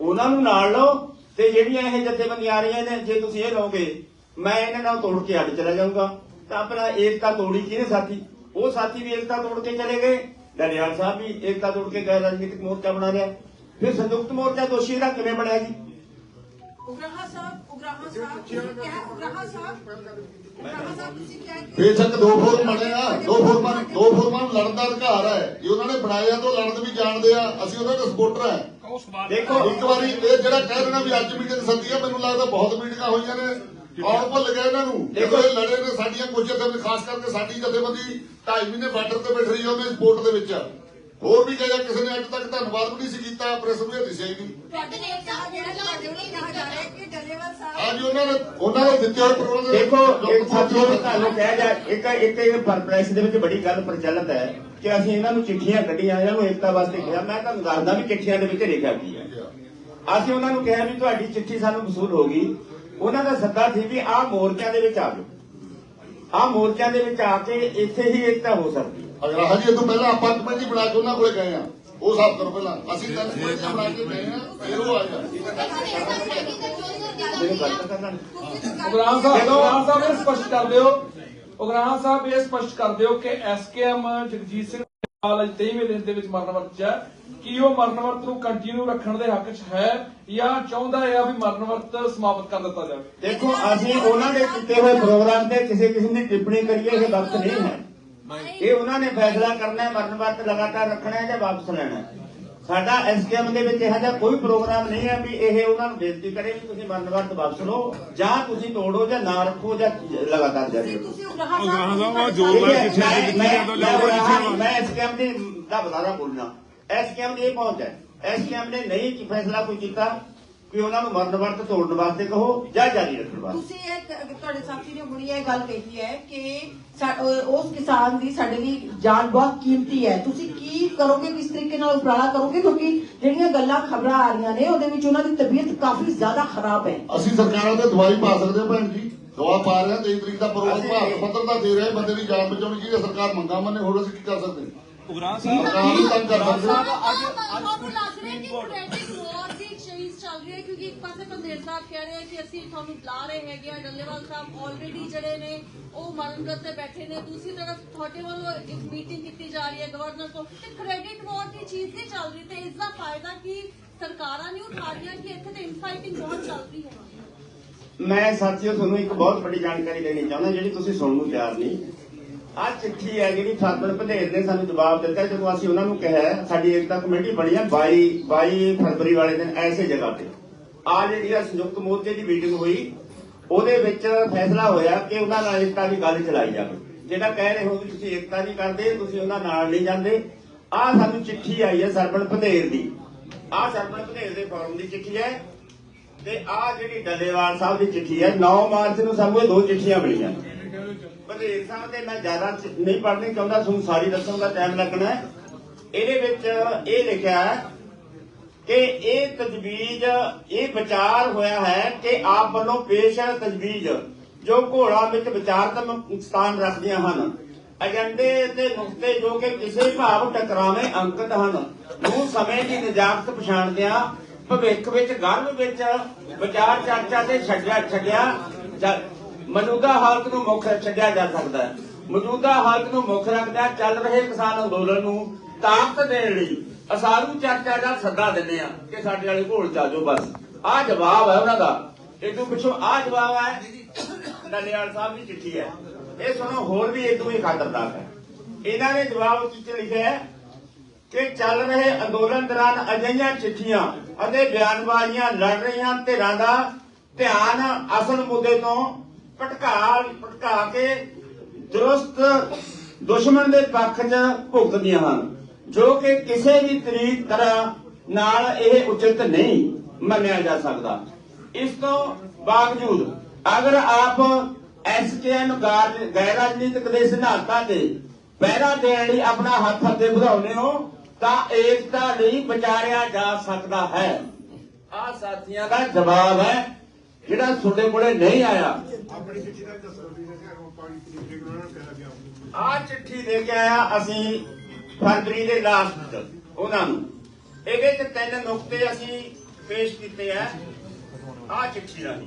Speaker 2: ਉਹਨਾਂ ਨੂੰ ਨਾਲ ਲਓ ਤੇ ਜਿਹੜੀਆਂ ਇਹ ਜਥੇਬੰਦੀਆਂ ਆ ਰਹੀਆਂ ਨੇ, ਜੇ ਤੁਸੀਂ ਇਹ ਲਓਗੇ, ਮੈਂ ਇਹਨਾਂ ਨਾਲ ਤੋੜ ਕੇ ਅੱਡ ਚਲਾ ਜਾਊਂਗਾ। ਤਾਂ ਆਪਣਾ ਏਕਤਾ ਤੋੜੀ ਕਿਹਨੇ ਸਾਥੀ? ਉਹ ਸਾਥੀ ਵੀ ਏਕਤਾ ਤੋੜ ਕੇ ਚਲੇ ਗਏ। ਡਲਿਆਲ ਸਾਹਿਬ ਵੀ ਏਕਤਾ ਤੋੜ ਕੇ ਗੈਰ ਰਾਜਨੀਤਿਕ ਮੋਰਚਾ ਬਣਾ ਰਿਹਾ ਫਿਰ ਸੰਯੁਕਤ ਮੋਰਚਾ ਦੋਸ਼ੀ ਦਾ ਕਿਵੇਂ ਬਣਿਆ ਜੀ?
Speaker 5: ਉਗਰਾਹਾ ਸਾਹਿਬ ਉਗਰਾਹਾ ਸਾਹਿਬ ਤੁਸੀਂ ਕਿਹਾ ਉਗਰਾਹਾ ਸਾਹਿਬ? ਉਗਰਾਹਾ ਸਾਹਿਬ ਤੁਸੀਂ ਕਿਹਾ ਕਿ
Speaker 3: ਬੇਸ਼ੱਕ ਦੋ ਫੋਰਮ ਬਣੇ ਆ ਦੋ ਫੋਰਮਾਂ ਦੋ ਫੋਰਮਾਂ ਨੂੰ ਲੜਨ ਦਾ ਅਧਿਕਾਰ ਹੈ। ਜੇ ਉਹਨਾਂ ਨੇ ਬਣਾਏ ਆ ਤਾਂ ਉਹ ਲੜਨ ਵੀ ਜਾਣਦੇ ਆ ਅਸੀਂ ਉਹਨਾਂ ਦੇ ਸਪੋਰਟਰ ਆ
Speaker 2: ਦੇਖੋ
Speaker 3: ਇੱਕ ਵਾਰੀ ਇਹ ਜਿਹੜਾ ਕਹਿ ਰਹੇ ਨੇ ਵੀ ਅੱਜ ਮੀਟਿੰਗ ਸੱਦੀ ਆ ਮੈਨੂੰ ਲੱਗਦਾ ਬਹੁਤ ਮੀਟਿੰਗਾਂ ਹੋਈਆਂ ਨੇ ਕੌਣ ਭੁੱਲ ਗਏ ਇਹਨਾਂ ਨੂੰ? ਦੇਖੋ ਇਹ ਲੜੇ ਨੇ ਸਾਡੀਆਂ ਕੁਝ ਜਥੇ ਖਾਸ ਕਰਕੇ ਸਾਡੀ ਜਥੇਬੰਦੀ 2.5 ਮਹੀਨੇ ਬਾਰਡਰ ਤੇ ਬੈਠ ਰਹੀ ਆ ਸਪੋਰਟ ਦੇ ਵਿੱਚ। ਹੋਰ ਵੀ ਕਹੇ ਕਿਸੇ ਨੇ ਅੱਜ ਤੱਕ ਧੰਨਵਾਦ ਵੀ ਨਹੀਂ ਸੀ ਕੀਤਾ ਪ੍ਰੈਸ ਨੂੰ ਇਹ ਦਿਸਿਆ ਹੀ ਨਹੀਂ
Speaker 5: ਤੁਹਾਡੇ ਨੇ ਕਿਹਾ ਜਿਹੜਾ ਤੁਹਾਡੇ ਵੱਲੋਂ ਕਿਹਾ ਜਾ ਰਿਹਾ ਹੈ ਕਿ ਡੱਲੇਵਾਲ ਸਾਹਿਬ
Speaker 3: ਅੱਜ ਉਹਨਾਂ ਨੇ ਉਹਨਾਂ ਨੇ ਦਿੱਤੇ ਹੋਏ ਪ੍ਰੋਗਰਾਮ ਦੇ
Speaker 2: ਦੇਖੋ ਇੱਕ ਸਾਥੀਓ ਨੂੰ ਤੁਹਾਨੂੰ ਕਿਹਾ ਜਾ ਇੱਕ ਇੱਕ ਇਹ ਪ੍ਰੈਸ ਦੇ ਵਿੱਚ ਬੜੀ ਗੱਲ ਪ੍ਰਚਲਿਤ ਹੈ ਕਿ ਅਸੀਂ ਇਹਨਾਂ ਨੂੰ ਚਿੱਠੀਆਂ ਕੱਢੀਆਂ ਇਹਨਾਂ ਨੂੰ ਏਕਤਾ ਵਾਸਤੇ ਕਿਹਾ। ਮੈਂ ਤੁਹਾਨੂੰ ਦੱਸਦਾ ਵੀ ਚਿੱਠੀਆਂ ਦੇ ਵਿੱਚ ਲਿਖਿਆ ਕੀ ਹੈ। ਅਸੀਂ ਉਹਨਾਂ ਨੂੰ ਕਿਹਾ ਵੀ ਤੁਹਾਡੀ ਚਿੱਠੀ ਸਾਨੂੰ ਵਸੂਲ ਹੋ ਗਈ। ਉਹਨਾਂ ਦਾ ਸੱਦਾ ਸੀ ਵੀ ਆਹ ਮੋਰਚਿਆਂ ਦੇ ਵਿੱਚ ਆ ਜਾਓ। ਆਹ ਮੋਰਚਿਆਂ ਦੇ ਵਿੱਚ ਆ ਕੇ ਇੱਥੇ ਹੀ ਏਕਤਾ ਹੋ ਸਕਦੀ
Speaker 3: ਅਗਰ ਹਜੇ ਇਹ ਤੋਂ ਪਹਿਲਾਂ ਆਪਾਂ ਕਮੇਟੀ ਬਣਾ ਕੇ ਉਹਨਾਂ ਕੋਲੇ ਗਏ ਆ। ਉਹ ਹਿਸਾਬ ਕਰੋ ਪਹਿਲਾਂ। ਅਸੀਂ ਤਿੰਨ ਕਮੇਟੀਆਂ ਬਣਾ ਕੇ ਗਏ ਆ ਫਿਰ ਉਹ ਆਇਆ
Speaker 2: ਤਾਂ
Speaker 6: ਉਗਰਾਹਾਂ ਸਾਹਿਬ ਉਗਰਾਹਾਂ ਸਾਹਿਬ ਇਹ ਸਪਸ਼ਟ ਕਰ ਦਿਓ। ਉਗਰਾਹਾਂ ਸਾਹਿਬ ਇਹ ਸਪਸ਼ਟ ਕਰ ਦਿਓ ਕਿ ਐਸਕੇਐਮ ਜਗਜੀਤ ਸਿੰਘ ਨਾਲ ਅੱਜ 23ਵੇਂ ਦਿਨ ਦੇ ਵਿੱਚ ਮਰਨ ਵਰਤ 'ਚ ਹੈ। ਕੀ ਉਹ ਮਰਨ ਵਰਤ ਨੂੰ ਕੰਟੀਨਿਊ ਰੱਖਣ ਦੇ ਹੱਕ 'ਚ ਹੈ ਜਾਂ ਚਾਹੁੰਦਾ ਹੈ ਵੀ ਮਰਨ ਵਰਤ ਸਮਾਪਤ ਕਰ ਦਿੱਤਾ ਜਾਵੇ?
Speaker 2: ਦੇਖੋ ਅਸੀਂ ਉਹਨਾਂ ਦੇ ਕੀਤੇ ਹੋਏ ਪ੍ਰੋਗਰਾਮ ਤੇ ਕਿਸੇ ਕਿਸਮ ਦੀ ਟਿੱਪਣੀ ਕਰੀਏ ਇਹ ਵਕਤ ਨਹੀਂ ਹੈ। ਇਹ ਉਹਨਾਂ ਨੇ ਫੈਸਲਾ ਕਰਨਾ ਹੈ ਮਰਨ ਵਰਤ ਲਗਾਤਾਰ ਰੱਖਣਾ ਹੈ ਜਾਂ ਵਾਪਸ ਲੈਣਾ ਹੈ। ਸਾਡਾ ਐਸਕੇਐਮ ਦੇ ਵਿੱਚ ਇਹੋ ਜਿਹਾ ਕੋਈ ਪ੍ਰੋਗਰਾਮ ਨਹੀਂ ਹੈ ਵੀ ਇਹ ਉਹਨਾਂ ਨੂੰ ਬੇਨਤੀ ਕਰੇ ਕਿ ਤੁਸੀਂ ਮਰਨ ਵਰਤ ਵਾਪਸ ਲਓ ਜਾਂ ਤੁਸੀਂ ਤੋੜੋ ਜਾਂ ਨਾ ਰੱਖੋ ਜਾਂ ਲਗਾਤਾਰ ਜਾਰੀ ਰੱਖੋ
Speaker 7: ਮੈਂ
Speaker 2: ਐਸਕੇਐਮ ਦੀ ਦਾ ਬਤਾਰਾ ਬੋਲਣਾ। ਐਸਕੇਐਮ ਦੀ ਇਹ ਪਹੁੰਚ ਹੈ। ਐਸਕੇਐਮ ਨੇ ਨਹੀਂ ਕੀ ਫੈਸਲਾ ਕੋਈ ਕੀਤਾ। ਕਿ ਉਹਨਾਂ ਨੂੰ ਮਰਨ ਵਰਤ ਤੋੜਨ ਵਾਸਤੇ ਕਹੋ ਜਾਂ ਜਾਰੀ ਰੱਖਣ ਵਾਸਤੇ।
Speaker 5: ਤੁਸੀਂ ਇਹ ਤੁਹਾਡੇ ਸਾਥੀ ਨੇ ਹੁਣੀ ਇਹ ਗੱਲ ਕਹੀ ਹੈ ਕਿ ਉਸ ਕਿਸਾਨ ਦੀ ਸਾਡੇ ਲਈ ਜਾਨ ਬਹੁਤ ਕੀਮਤੀ ਹੈ। ਤੁਸੀਂ ਕੀ ਕਰੋਗੇ ਕਿਸ ਤਰੀਕੇ ਨਾਲ ਉਪਰਾਲਾ ਕਰੋਗੇ? ਕਿਉਂਕਿ ਜਿਹੜੀਆਂ ਗੱਲਾਂ ਖਬਰਾਂ ਆ ਰਹੀਆਂ ਨੇ ਉਹਦੇ ਵਿੱਚ ਉਹਨਾਂ ਦੀ ਤਬੀਅਤ ਕਾਫੀ ਜ਼ਿਆਦਾ ਖਰਾਬ ਹੈ।
Speaker 3: ਅਸੀਂ ਸਰਕਾਰਾਂ ਤੇ ਦਵਾਈ ਪਾ ਸਕਦੇ ਹਾਂ ਭੈਣ ਜੀ। ਦਵਾ ਪਾ ਰਹੇ ਹਾਂ 23 ਤਰੀਕ ਦਾ ਪ੍ਰੋਗਰਾਮ ਭਾਰਤ ਪੱਤਰ ਦਾ ਦੇ ਰਹੇ ਬੰਦੇ ਦੀ ਜਾਨ ਬਚਾਉਣੀ ਚਾਹੀਦੀ ਸਰਕਾਰ ਮੰਗਾ ਮੰਨੇ ਹੋਰ ਅਸੀਂ ਕੀ ਕਰ ਸਕਦੇ ਹਾਂ?
Speaker 7: ਉਗਰਾਹਾਂ
Speaker 3: ਸਰਕਾਰ ਨੂੰ ਤੰਗ ਕਰ ਸਕਦੇ ਹਾਂ
Speaker 8: ਤੁਹਾਨੂੰ ਲੱਗ ਰਿਹਾ ਕਿ ਪ੍ਰੋਟੈਕਟਿਵ ਵਾਰ ਦੀ ਚੀਜ਼ ਚੱਲ ਰਹੀ ਹੈ ਕਿਉਂਕਿ ਇੱਕ ਪਾਸੇ ਪੰਦੇਰ ਸਾਹਿਬ ਕਹਿ ਰਹੇ ਆ ਕਿ ਅਸੀਂ ਤੁਹਾਨੂੰ ਬੁਲਾ ਰਹੇ ਹੈਗੇ ਆ। ਡੱਲੇਵਾਲ ਸਾਹਿਬ ਆਲਰੇਡੀ ਜਿਹੜੇ ਨੇ ਉਹ ਮਰਨਗਤ ਤੇ ਬੈਠੇ ਨੇ। ਦੂਸਰੀ ਤਰਫ ਤੁਹਾਡੇ ਵੱਲੋਂ ਇੱਕ ਮੀਟਿੰਗ ਕੀਤੀ ਜਾ ਰਹੀ ਹੈ ਗਵਰਨਰ ਕੋਲ। ਤੇ ਕ੍ਰੈਡਿਟ ਵਾਰ ਦੀ ਚੀਜ਼ ਨਹੀਂ ਚੱਲ ਰਹੀ ਤੇ ਇਸ ਦਾ ਫਾਇਦਾ ਕੀ ਸਰਕਾਰਾਂ ਨਹੀਂ ਉਠਾ ਰਹੀਆਂ ਕਿ ਇੱਥੇ ਤੇ ਇਨਫਾਈਟਿੰਗ ਬਹੁਤ ਚੱਲ ਰਹੀ ਹੈ?
Speaker 2: ਮੈਂ ਸਾਥੀਓ ਤੁਹਾਨੂੰ ਇੱਕ ਬਹੁਤ ਵੱਡੀ ਜਾਣਕਾਰੀ ਦੇਣੀ ਚਾਹੁੰਦਾ ਜਿਹੜੀ ਤੁਸੀਂ ਸੁਣਨ ਨੂੰ ਤਿਆਰ ਨਹੀਂ। ਆਹ ਚਿੱਠੀ ਹੈ ਜਿਹੜੀ ਫਾਦਰ ਭਦੇਰ ਨੇ ਸਾਨੂੰ ਜਵਾਬ ਦਿੱਤਾ, ਜਦੋਂ ਅਸੀਂ ਉਹਨਾਂ ਨੂੰ ਕਿਹਾ, ਸਾਡੀ ਏਕਤਾ ਕਮੇਟੀ ਬਣੀ ਹੈ 22 22 ਫਰਵਰੀ ਵਾਲੇ ਦਿਨ ਐਸੇ ਜਗ੍ਹਾ ਤੇ। ਆ ਜਿਹੜੀ ਆ ਸੰਯੁਕਤ ਮੋਰਚੇ ਦੀ ਮੀਟਿੰਗ ਹੋਈ, ਉਹਦੇ ਵਿੱਚ ਫੈਸਲਾ ਹੋਇਆ ਕਿ ਉਹਨਾਂ ਨਾਲ ਏਕਤਾ ਦੀ ਗੱਲ ਚਲਾਈ ਜਾਵੇ। ਜਿਹੜਾ ਕਹਿ ਰਹੇ ਹੋ ਵੀ ਤੁਸੀਂ ਏਕਤਾ ਨਹੀਂ ਕਰਦੇ, ਤੁਸੀਂ ਉਹਨਾਂ ਨਾਲ ਨਹੀਂ ਜਾਂਦੇ, ਆ ਸਾਨੂੰ ਚਿੱਠੀ ਆਈ ਹੈ ਸਰਪਣ ਭਦੇਰ ਦੀ। ਆਹ ਸਰਪਣ ਭਦੇਰ ਦੇ ਫਾਰਮ ਦੀ ਚਿੱਠੀ ਹੈ ਤੇ ਆ ਜਿਹੜੀ ਡੱਲੇਵਾਲ ਸਾਹਿਬ ਦੀ ਚਿੱਠੀ ਹੈ 9 ਮਾਰਚ ਨੂੰ ਸਾਨੂੰ ਇਹ ਦੋ ਚਿੱਠੀਆਂ ਮਿਲੀਆਂ। ਵਧੇਰ ਸਾਹਿਬ ਤੇ ਮੈਂ ਜ਼ਿਆਦਾ ਨਹੀਂ ਪੜ੍ਹਨੀ ਚਾਹੁੰਦਾ, ਤੁਹਾਨੂੰ ਸਾਰੀ ਦੱਸਣ ਦਾ ਟਾਈਮ ਲੱਗਣਾ ਹੈ। ਇਹਦੇ ਵਿੱਚ ਇਹ ਲਿਖਿਆ ਹੈ ਕਿ ਇਹ ਤਜਵੀਜ਼, ਇਹ ਵਿਚਾਰ ਹੋਇਆ ਹੈ ਕਿ ਆਪ ਵੱਲੋਂ ਪੇਸ਼ ਹੈ ਤਜਵੀਜ਼, ਜੋ ਘੋੜਾ ਵਿੱਚ ਵਿਚਾਰਤਮਕ ਸਥਾਨ ਰੱਖਦੀਆਂ ਹਨ। ਏਜੰਡੇ ਤੇ ਨੁਕਤੇ ਜੋ ਕਿ ਕਿਸੇ ਭਾਵ ਟਕਰਾਵੇਂ ਅੰਕਿਤ ਹਨ, ਨੂੰ ਸਮੇਂ ਦੀ ਨਜਾਕਤ ਪਛਾਣਦਿਆਂ ਭਵਿੱਖ ਵਿੱਚ, ਗਰਭ ਵਿੱਚ ਵਿਚਾਰ ਚਰਚਾ ਤੇ ਛੱਡਿਆ ਛੱਡਿਆ ਮੌਜੂਦਾ ਹਾਲਤ ਨੂੰ ਮੁੱਖ ਛੱਡਿਆ ਜਾ ਸਕਦਾ ਹੈ। ਮੌਜੂਦਾ ਹਾਲਤ ਨੂੰ ਮੁੱਖ ਰੱਖਦਿਆਂ ਚੱਲ ਰਹੇ ਕਿਸਾਨ ਅੰਦੋਲਨ ਨੂੰ ਤਾਕਤ ਦੇਣ ਲਈ ਅਸਾਰੂ ਚਰਚਾ ਦਾ ਸੱਦਾ ਦਿੰਦੇ ਆ ਕਿ ਸਾਡੇ ਵਾਲੇ ਘੋਲ ਚਾ ਜਾਓ ਬਸ। ਆਹ ਜਵਾਬ ਹੈ ਉਹਨਾਂ ਦਾ। ਇਦੋਂ ਪਿੱਛੋਂ ਆਹ ਜਵਾਬ ਹੈ ਡੱਲੇਵਾਲ ਸਾਹਿਬ ਦੀ ਚਿੱਠੀ ਹੈ। ਇਹ ਸੁਣੋ, ਹੋਰ ਵੀ ਇਦੋਂ ਹੀ ਖਤਰਨਾਕ ਹੈ। ਇਹਨਾਂ ਨੇ ਜਵਾਬ ਵਿੱਚ ਲਿਖਿਆ ਹੈ ਕਿ ਚੱਲ ਰਹੇ ਅੰਦੋਲਨ ਦੌਰਾਨ ਅਜਿਹੀਆਂ ਚਿੱਠੀਆਂ ਅਤੇ ਬਿਆਨਬਾਜ਼ੀਆਂ ਲੜ ਰਹੀਆਂ ਧਿਰਾਂ ਦਾ ਧਿਆਨ ਅਸਲ ਮੁੱਦੇ ਤੋਂ ਭਟਕਾ ਭਟਕਾ ਕੇ ਦਰੁਸਤ ਦੁਸ਼ਮਣ ਦੇ ਪੱਖ 'ਚ ਭੁਗਤਦੀਆਂ ਹਨ ਜੋ ਕਿ ਕਿਸੇ ਵੀ ਤਰੀਕ ਤਰ੍ਹਾਂ ਨਾਲ ਇਹ ਉਚਿਤ ਨਹੀਂ ਮੰਨਿਆ ਜਾ ਸਕਦਾ। ਇਸ ਤੋਂ ਬਾਵਜੂਦ ਅਗਰ ਆਪ ਐਸਕੇਐਨ ਗੈਰ ਰਾਜਨੀਤਿਕ ਦੇ ਸਿਧਾਂਤਾਂ ਤੇ ਪਹਿਰਾ ਦੇਣ ਲਈ ਆਪਣਾ ਹੱਥ ਅੱਗੇ ਵਧਾਉਂਦੇ ਹੋ ਤਾਂ ਏਕਤਾ ਲਈ ਵਿਚਾਰਿਆ ਜਾ ਸਕਦਾ ਹੈ। ਆ ਸਾਥੀਆਂ ਦਾ ਜਵਾਬ ਹੈ ਜਿਹੜਾ ਤੁਹਾਡੇ ਕੋਲੇ ਨਹੀਂ ਆਇਆ। ਆ ਚਿੱਠੀ ਦੇ ਕੇ ਆਇਆ ਅਸੀਂ ਫਰਵਰੀ ਦੇ ਲਾਸਟ ਉਹਨਾਂ ਨੂੰ। ਇਹਦੇ ਚ ਤਿੰਨ ਨੁਕਤੇ ਅਸੀਂ ਪੇਸ਼ ਕੀਤੇ ਆ। ਆ ਚਿੱਠੀ ਰਾਹੀਂ।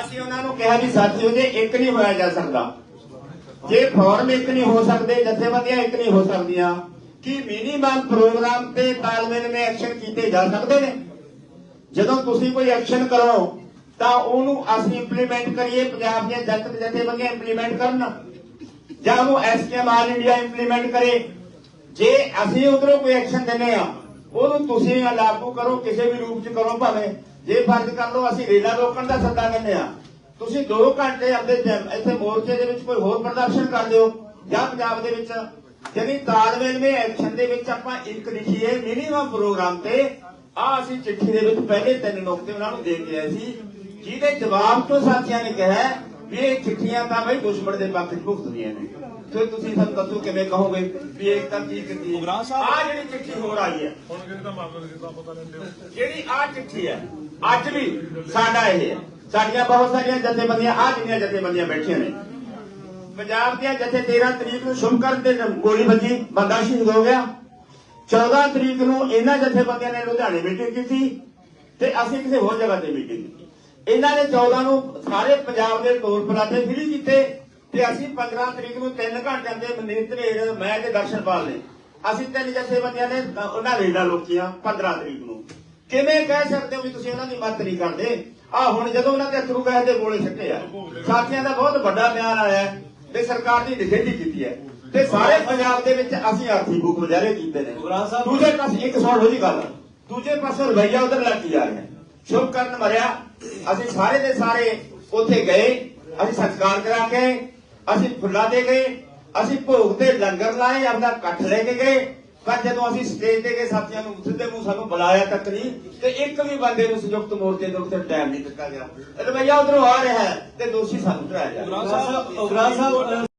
Speaker 2: ਅਸੀਂ ਉਹਨਾਂ ਨੂੰ ਕਿਹਾ ਵੀ ਸਾਥੀਓ ਜੇ ਇੱਕ ਨਹੀਂ ਹੋਇਆ ਜਾ ਸਕਦਾ ਜੇ ਫੋਰਮ ਇੱਕ ਨਹੀਂ ਹੋ ਸਕਦੇ ਜਥੇਬੰਦੀਆਂ ਇੱਕ ਨਹੀਂ ਹੋ ਸਕਦੀਆਂ ਕੀ ਮਿਨੀਮਮ ਪ੍ਰੋਗਰਾਮ ਤੇ ਤਾਲਮੇਲ ਵਿੱਚ ਐਕਸ਼ਨ ਕੀਤੇ ਜਾ ਸਕਦੇ ਨੇ? ਜਦੋਂ ਤੁਸੀਂ ਕੋਈ ਐਕਸ਼ਨ ਕਰੋ ਤਾਂ ਉਹਨੂੰ ਅਸੀਂ ਇੰਪਲੀਮੈਂਟ ਕਰੀਏ, ਪੰਜਾਬ ਦੀਆਂ ਜਨਤਕ ਜਥੇਬੰਦੀਆਂ ਇੰਪਲੀਮੈਂਟ ਕਰਨ। ਜਾਂ ਉਹ ਐਸਕੇਐਮ ਆਲ ਇੰਡੀਆ ਇੰਪਲੀਮੈਂਟ ਕਰੇ। ਜੇ ਅਸੀਂ ਉਧਰੋਂ ਕੋਈ ਐਕਸ਼ਨ ਦਿੰਨੇ ਆ ਉਹਨੂੰ ਤੁਸੀਂ ਲਾਗੂ ਕਰੋ, ਕਿਸੇ ਵੀ ਰੂਪ ਚ ਕਰੋ ਭਾਵੇਂ। ਜੇ ਫਰਜ਼ ਕਰ ਲਓ ਅਸੀਂ ਰੇਲਾ ਰੋਕਣ ਦਾ ਸੱਦਾ ਦਿੰਨੇ ਆ ਤੁਸੀਂ 2 ਘੰਟੇ ਆਪਣੇ ਇੱਥੇ ਮੋਰਚੇ ਦੇ ਵਿੱਚ ਕੋਈ ਹੋਰ ਪ੍ਰਦਰਸ਼ਨ ਕਰ ਦਿਓ, ਜਾਂ ਪੰਜਾਬ ਦੇ ਵਿੱਚ। ਯਾਨੀ ਤਾਲਮੇਲਵੇਂ ਐਕਸ਼ਨ ਦੇ ਵਿੱਚ ਆਪਾਂ ਇੱਕ ਲਿਖੀਏ ਮਿਨੀਮਮ ਪ੍ਰੋਗਰਾਮ ਤੇ ਆ ਅਸੀਂ ਚਿੱਠੀ ਦੇ ਵਿੱਚ ਪਹਿਲੇ ਤਿੰਨ ਨੁਕਤੇ ਉਹਨਾਂ ਨੂੰ ਦੇ ਕੇ ਆਏ ਸੀ। ਜਿਹਦੇ ਜਵਾਬ ਤੋਂ ਸਾਥੀਆਂ ਨੇ ਕਿਹਾ ਵੀ ਇਹ ਚਿੱਠੀਆਂ ਤਾਂ ਬਈ ਦੁਸ਼ਮਣ ਦੇ ਪੱਖ 'ਚ ਭੁਗਤਦੀਆਂ ਨੇ। ਫਿਰ ਤੁਸੀਂ ਸਾਨੂੰ ਦੱਸੋ ਕਿਵੇਂ ਕਹੋਗੇ ਵੀ ਇੱਕ ਤਾਂ ਕੀ ਕੀਤੀ ਆ ਜਿਹੜੀ ਚਿੱਠੀ ਹੋਰ ਆਈ ਹੈ। ਜਿਹੜੀ ਆ ਚਿੱਠੀ ਹੈ ਅੱਜ ਵੀ ਸਾਡਾ ਇਹ ਹੈ। ਸਾਡੀਆਂ ਬਹੁਤ ਸਾਰੀਆਂ ਜਥੇਬੰਦੀਆਂ ਆ ਜਿੰਨੀਆਂ ਜਥੇਬੰਦੀਆਂ ਬੈਠੀਆਂ ਨੇ। ਪੰਜਾਬ ਦੀਆਂ ਜਥੇ 13 ਤਰੀਕ ਨੂੰ ਸ਼ੁਭਕਰਨ ਤੇ ਗੋਲੀ ਵੱਜੀ ਬੰਦਾ ਸ਼ਹੀਦ ਹੋ ਗਿਆ। 14 ਤਰੀਕ ਨੂੰ ਇਹਨਾਂ ਜਥੇਬੰਦੀਆਂ ਨੇ ਲੁਧਿਆਣੇ ਮੀਟਿੰਗ ਕੀਤੀ ਤੇ ਅਸੀਂ ਕਿਸੇ ਹੋਰ ਜਗ੍ਹਾ ਤੇ ਮੀਟਿੰਗ ਕੀਤੀ। ਇਹਨਾਂ ਨੇ 14 ਨੂੰ ਸਾਰੇ ਪੰਜਾਬ ਦੇ ਤੌਰ ਪਲਾਟੇ ਫ੍ਰੀ ਕੀਤੇ ਤੇ ਅਸੀਂ 15 ਤਰੀਕ ਨੂੰ 3 ਘੰਟਿਆਂ ਦੇ ਮਨੀਤਰੇ ਮੈਂ ਤੇ ਦਰਸ਼ਨਪਾਲ ਨੇ ਅਸੀਂ ਤਿੰਨ ਜਥੇਬੰਦੀਆਂ ਨੇ ਅ, ਉਹਨਾਂ ਰੇਡਾਂ ਲੋਕੀਆਂ 15 ਤਰੀਕ ਨੂੰ। ਕਿਵੇਂ ਕਹਿ ਸਕਦੇ ਹੋ ਵੀ ਤੁਸੀਂ ਉਹਨਾਂ ਦੀ ਮਦਦ ਨਹੀਂ ਕਰਦੇ? ਆ ਹੁਣ ਜਦੋਂ ਉਹਨਾਂ ਦੇ ਅਥਰੂ ਗੈਸ ਦੇ ਗੋਲੇ ਛੱਟੇ ਆ ਸਾਥੀਆਂ ਦਾ ਬਹੁਤ ਵੱਡਾ ਬਿਆਨ ਆਇਆ ਤੇ ਸਰਕਾਰ ਦੀ ਨਿਖੇਧੀ ਕੀਤੀ ਹੈ। ਤੇ ਸਾਰੇ ਪੰਜਾਬ ਦੇ ਵਿੱਚ ਅਸੀਂ ਆਰਥਿਕ ਭੁੱਖ ਮੁਜ਼ਾਹਰੇ ਕੀਤੇ ਨੇ। ਦੂਜੇ ਪਾਸੇ ਇੱਕ ਸੁਣ ਲਓ ਜੀ ਗੱਲ। ਦੂਜੇ ਪਾਸੇ ਰਵਈਆ ਉਧਰ ਲੈ ਕੇ ਜਾ ਰਿਹਾ ਸ਼ੁਭ ਕਰਨ ਮਰਿਆ। ਅਸੀਂ ਸਾਰੇ ਦੇ ਸਾਰੇ ਉੱਥੇ ਗਏ। ਅਸੀਂ ਸਤਿਕਾਰ ਕਰਾ ਕੇ ਅਸੀਂ ਫੁੱਲਾਂ ਦੇ ਗਏ। ਅਸੀਂ ਭੋਗ ਤੇ ਲੰਗਰ ਲਾਏ ਆਪਦਾ ਇਕੱਠ ਲੈ ਕੇ ਗਏ। ਪਰ ਜਦੋਂ ਅਸੀਂ ਸਟੇਜ ਤੇ ਗਏ ਸਾਥੀਆਂ ਨੂੰ ਸਿੱਧੇ ਮੂੰਹ ਸਾਨੂੰ ਬੁਲਾਇਆ ਤੱਕ ਨਹੀਂ। ਤੇ ਇੱਕ ਵੀ ਬੰਦੇ ਨੂੰ ਸੰਯੁਕਤ ਮੋਰਚੇ ਦੇ ਉੱਤੇ ਟਾਈਮ ਨਹੀਂ ਦਿੱਤਾ ਗਿਆ। ਰਵਈਆ ਉਧਰੋਂ ਆ ਰਿਹਾ ਤੇ ਦੋਸ਼ੀ ਸਾਨੂੰ ਠਹਿਰਾਇਆ ਜਾ ਰਿਹਾ
Speaker 7: ਸਾਹਿਬ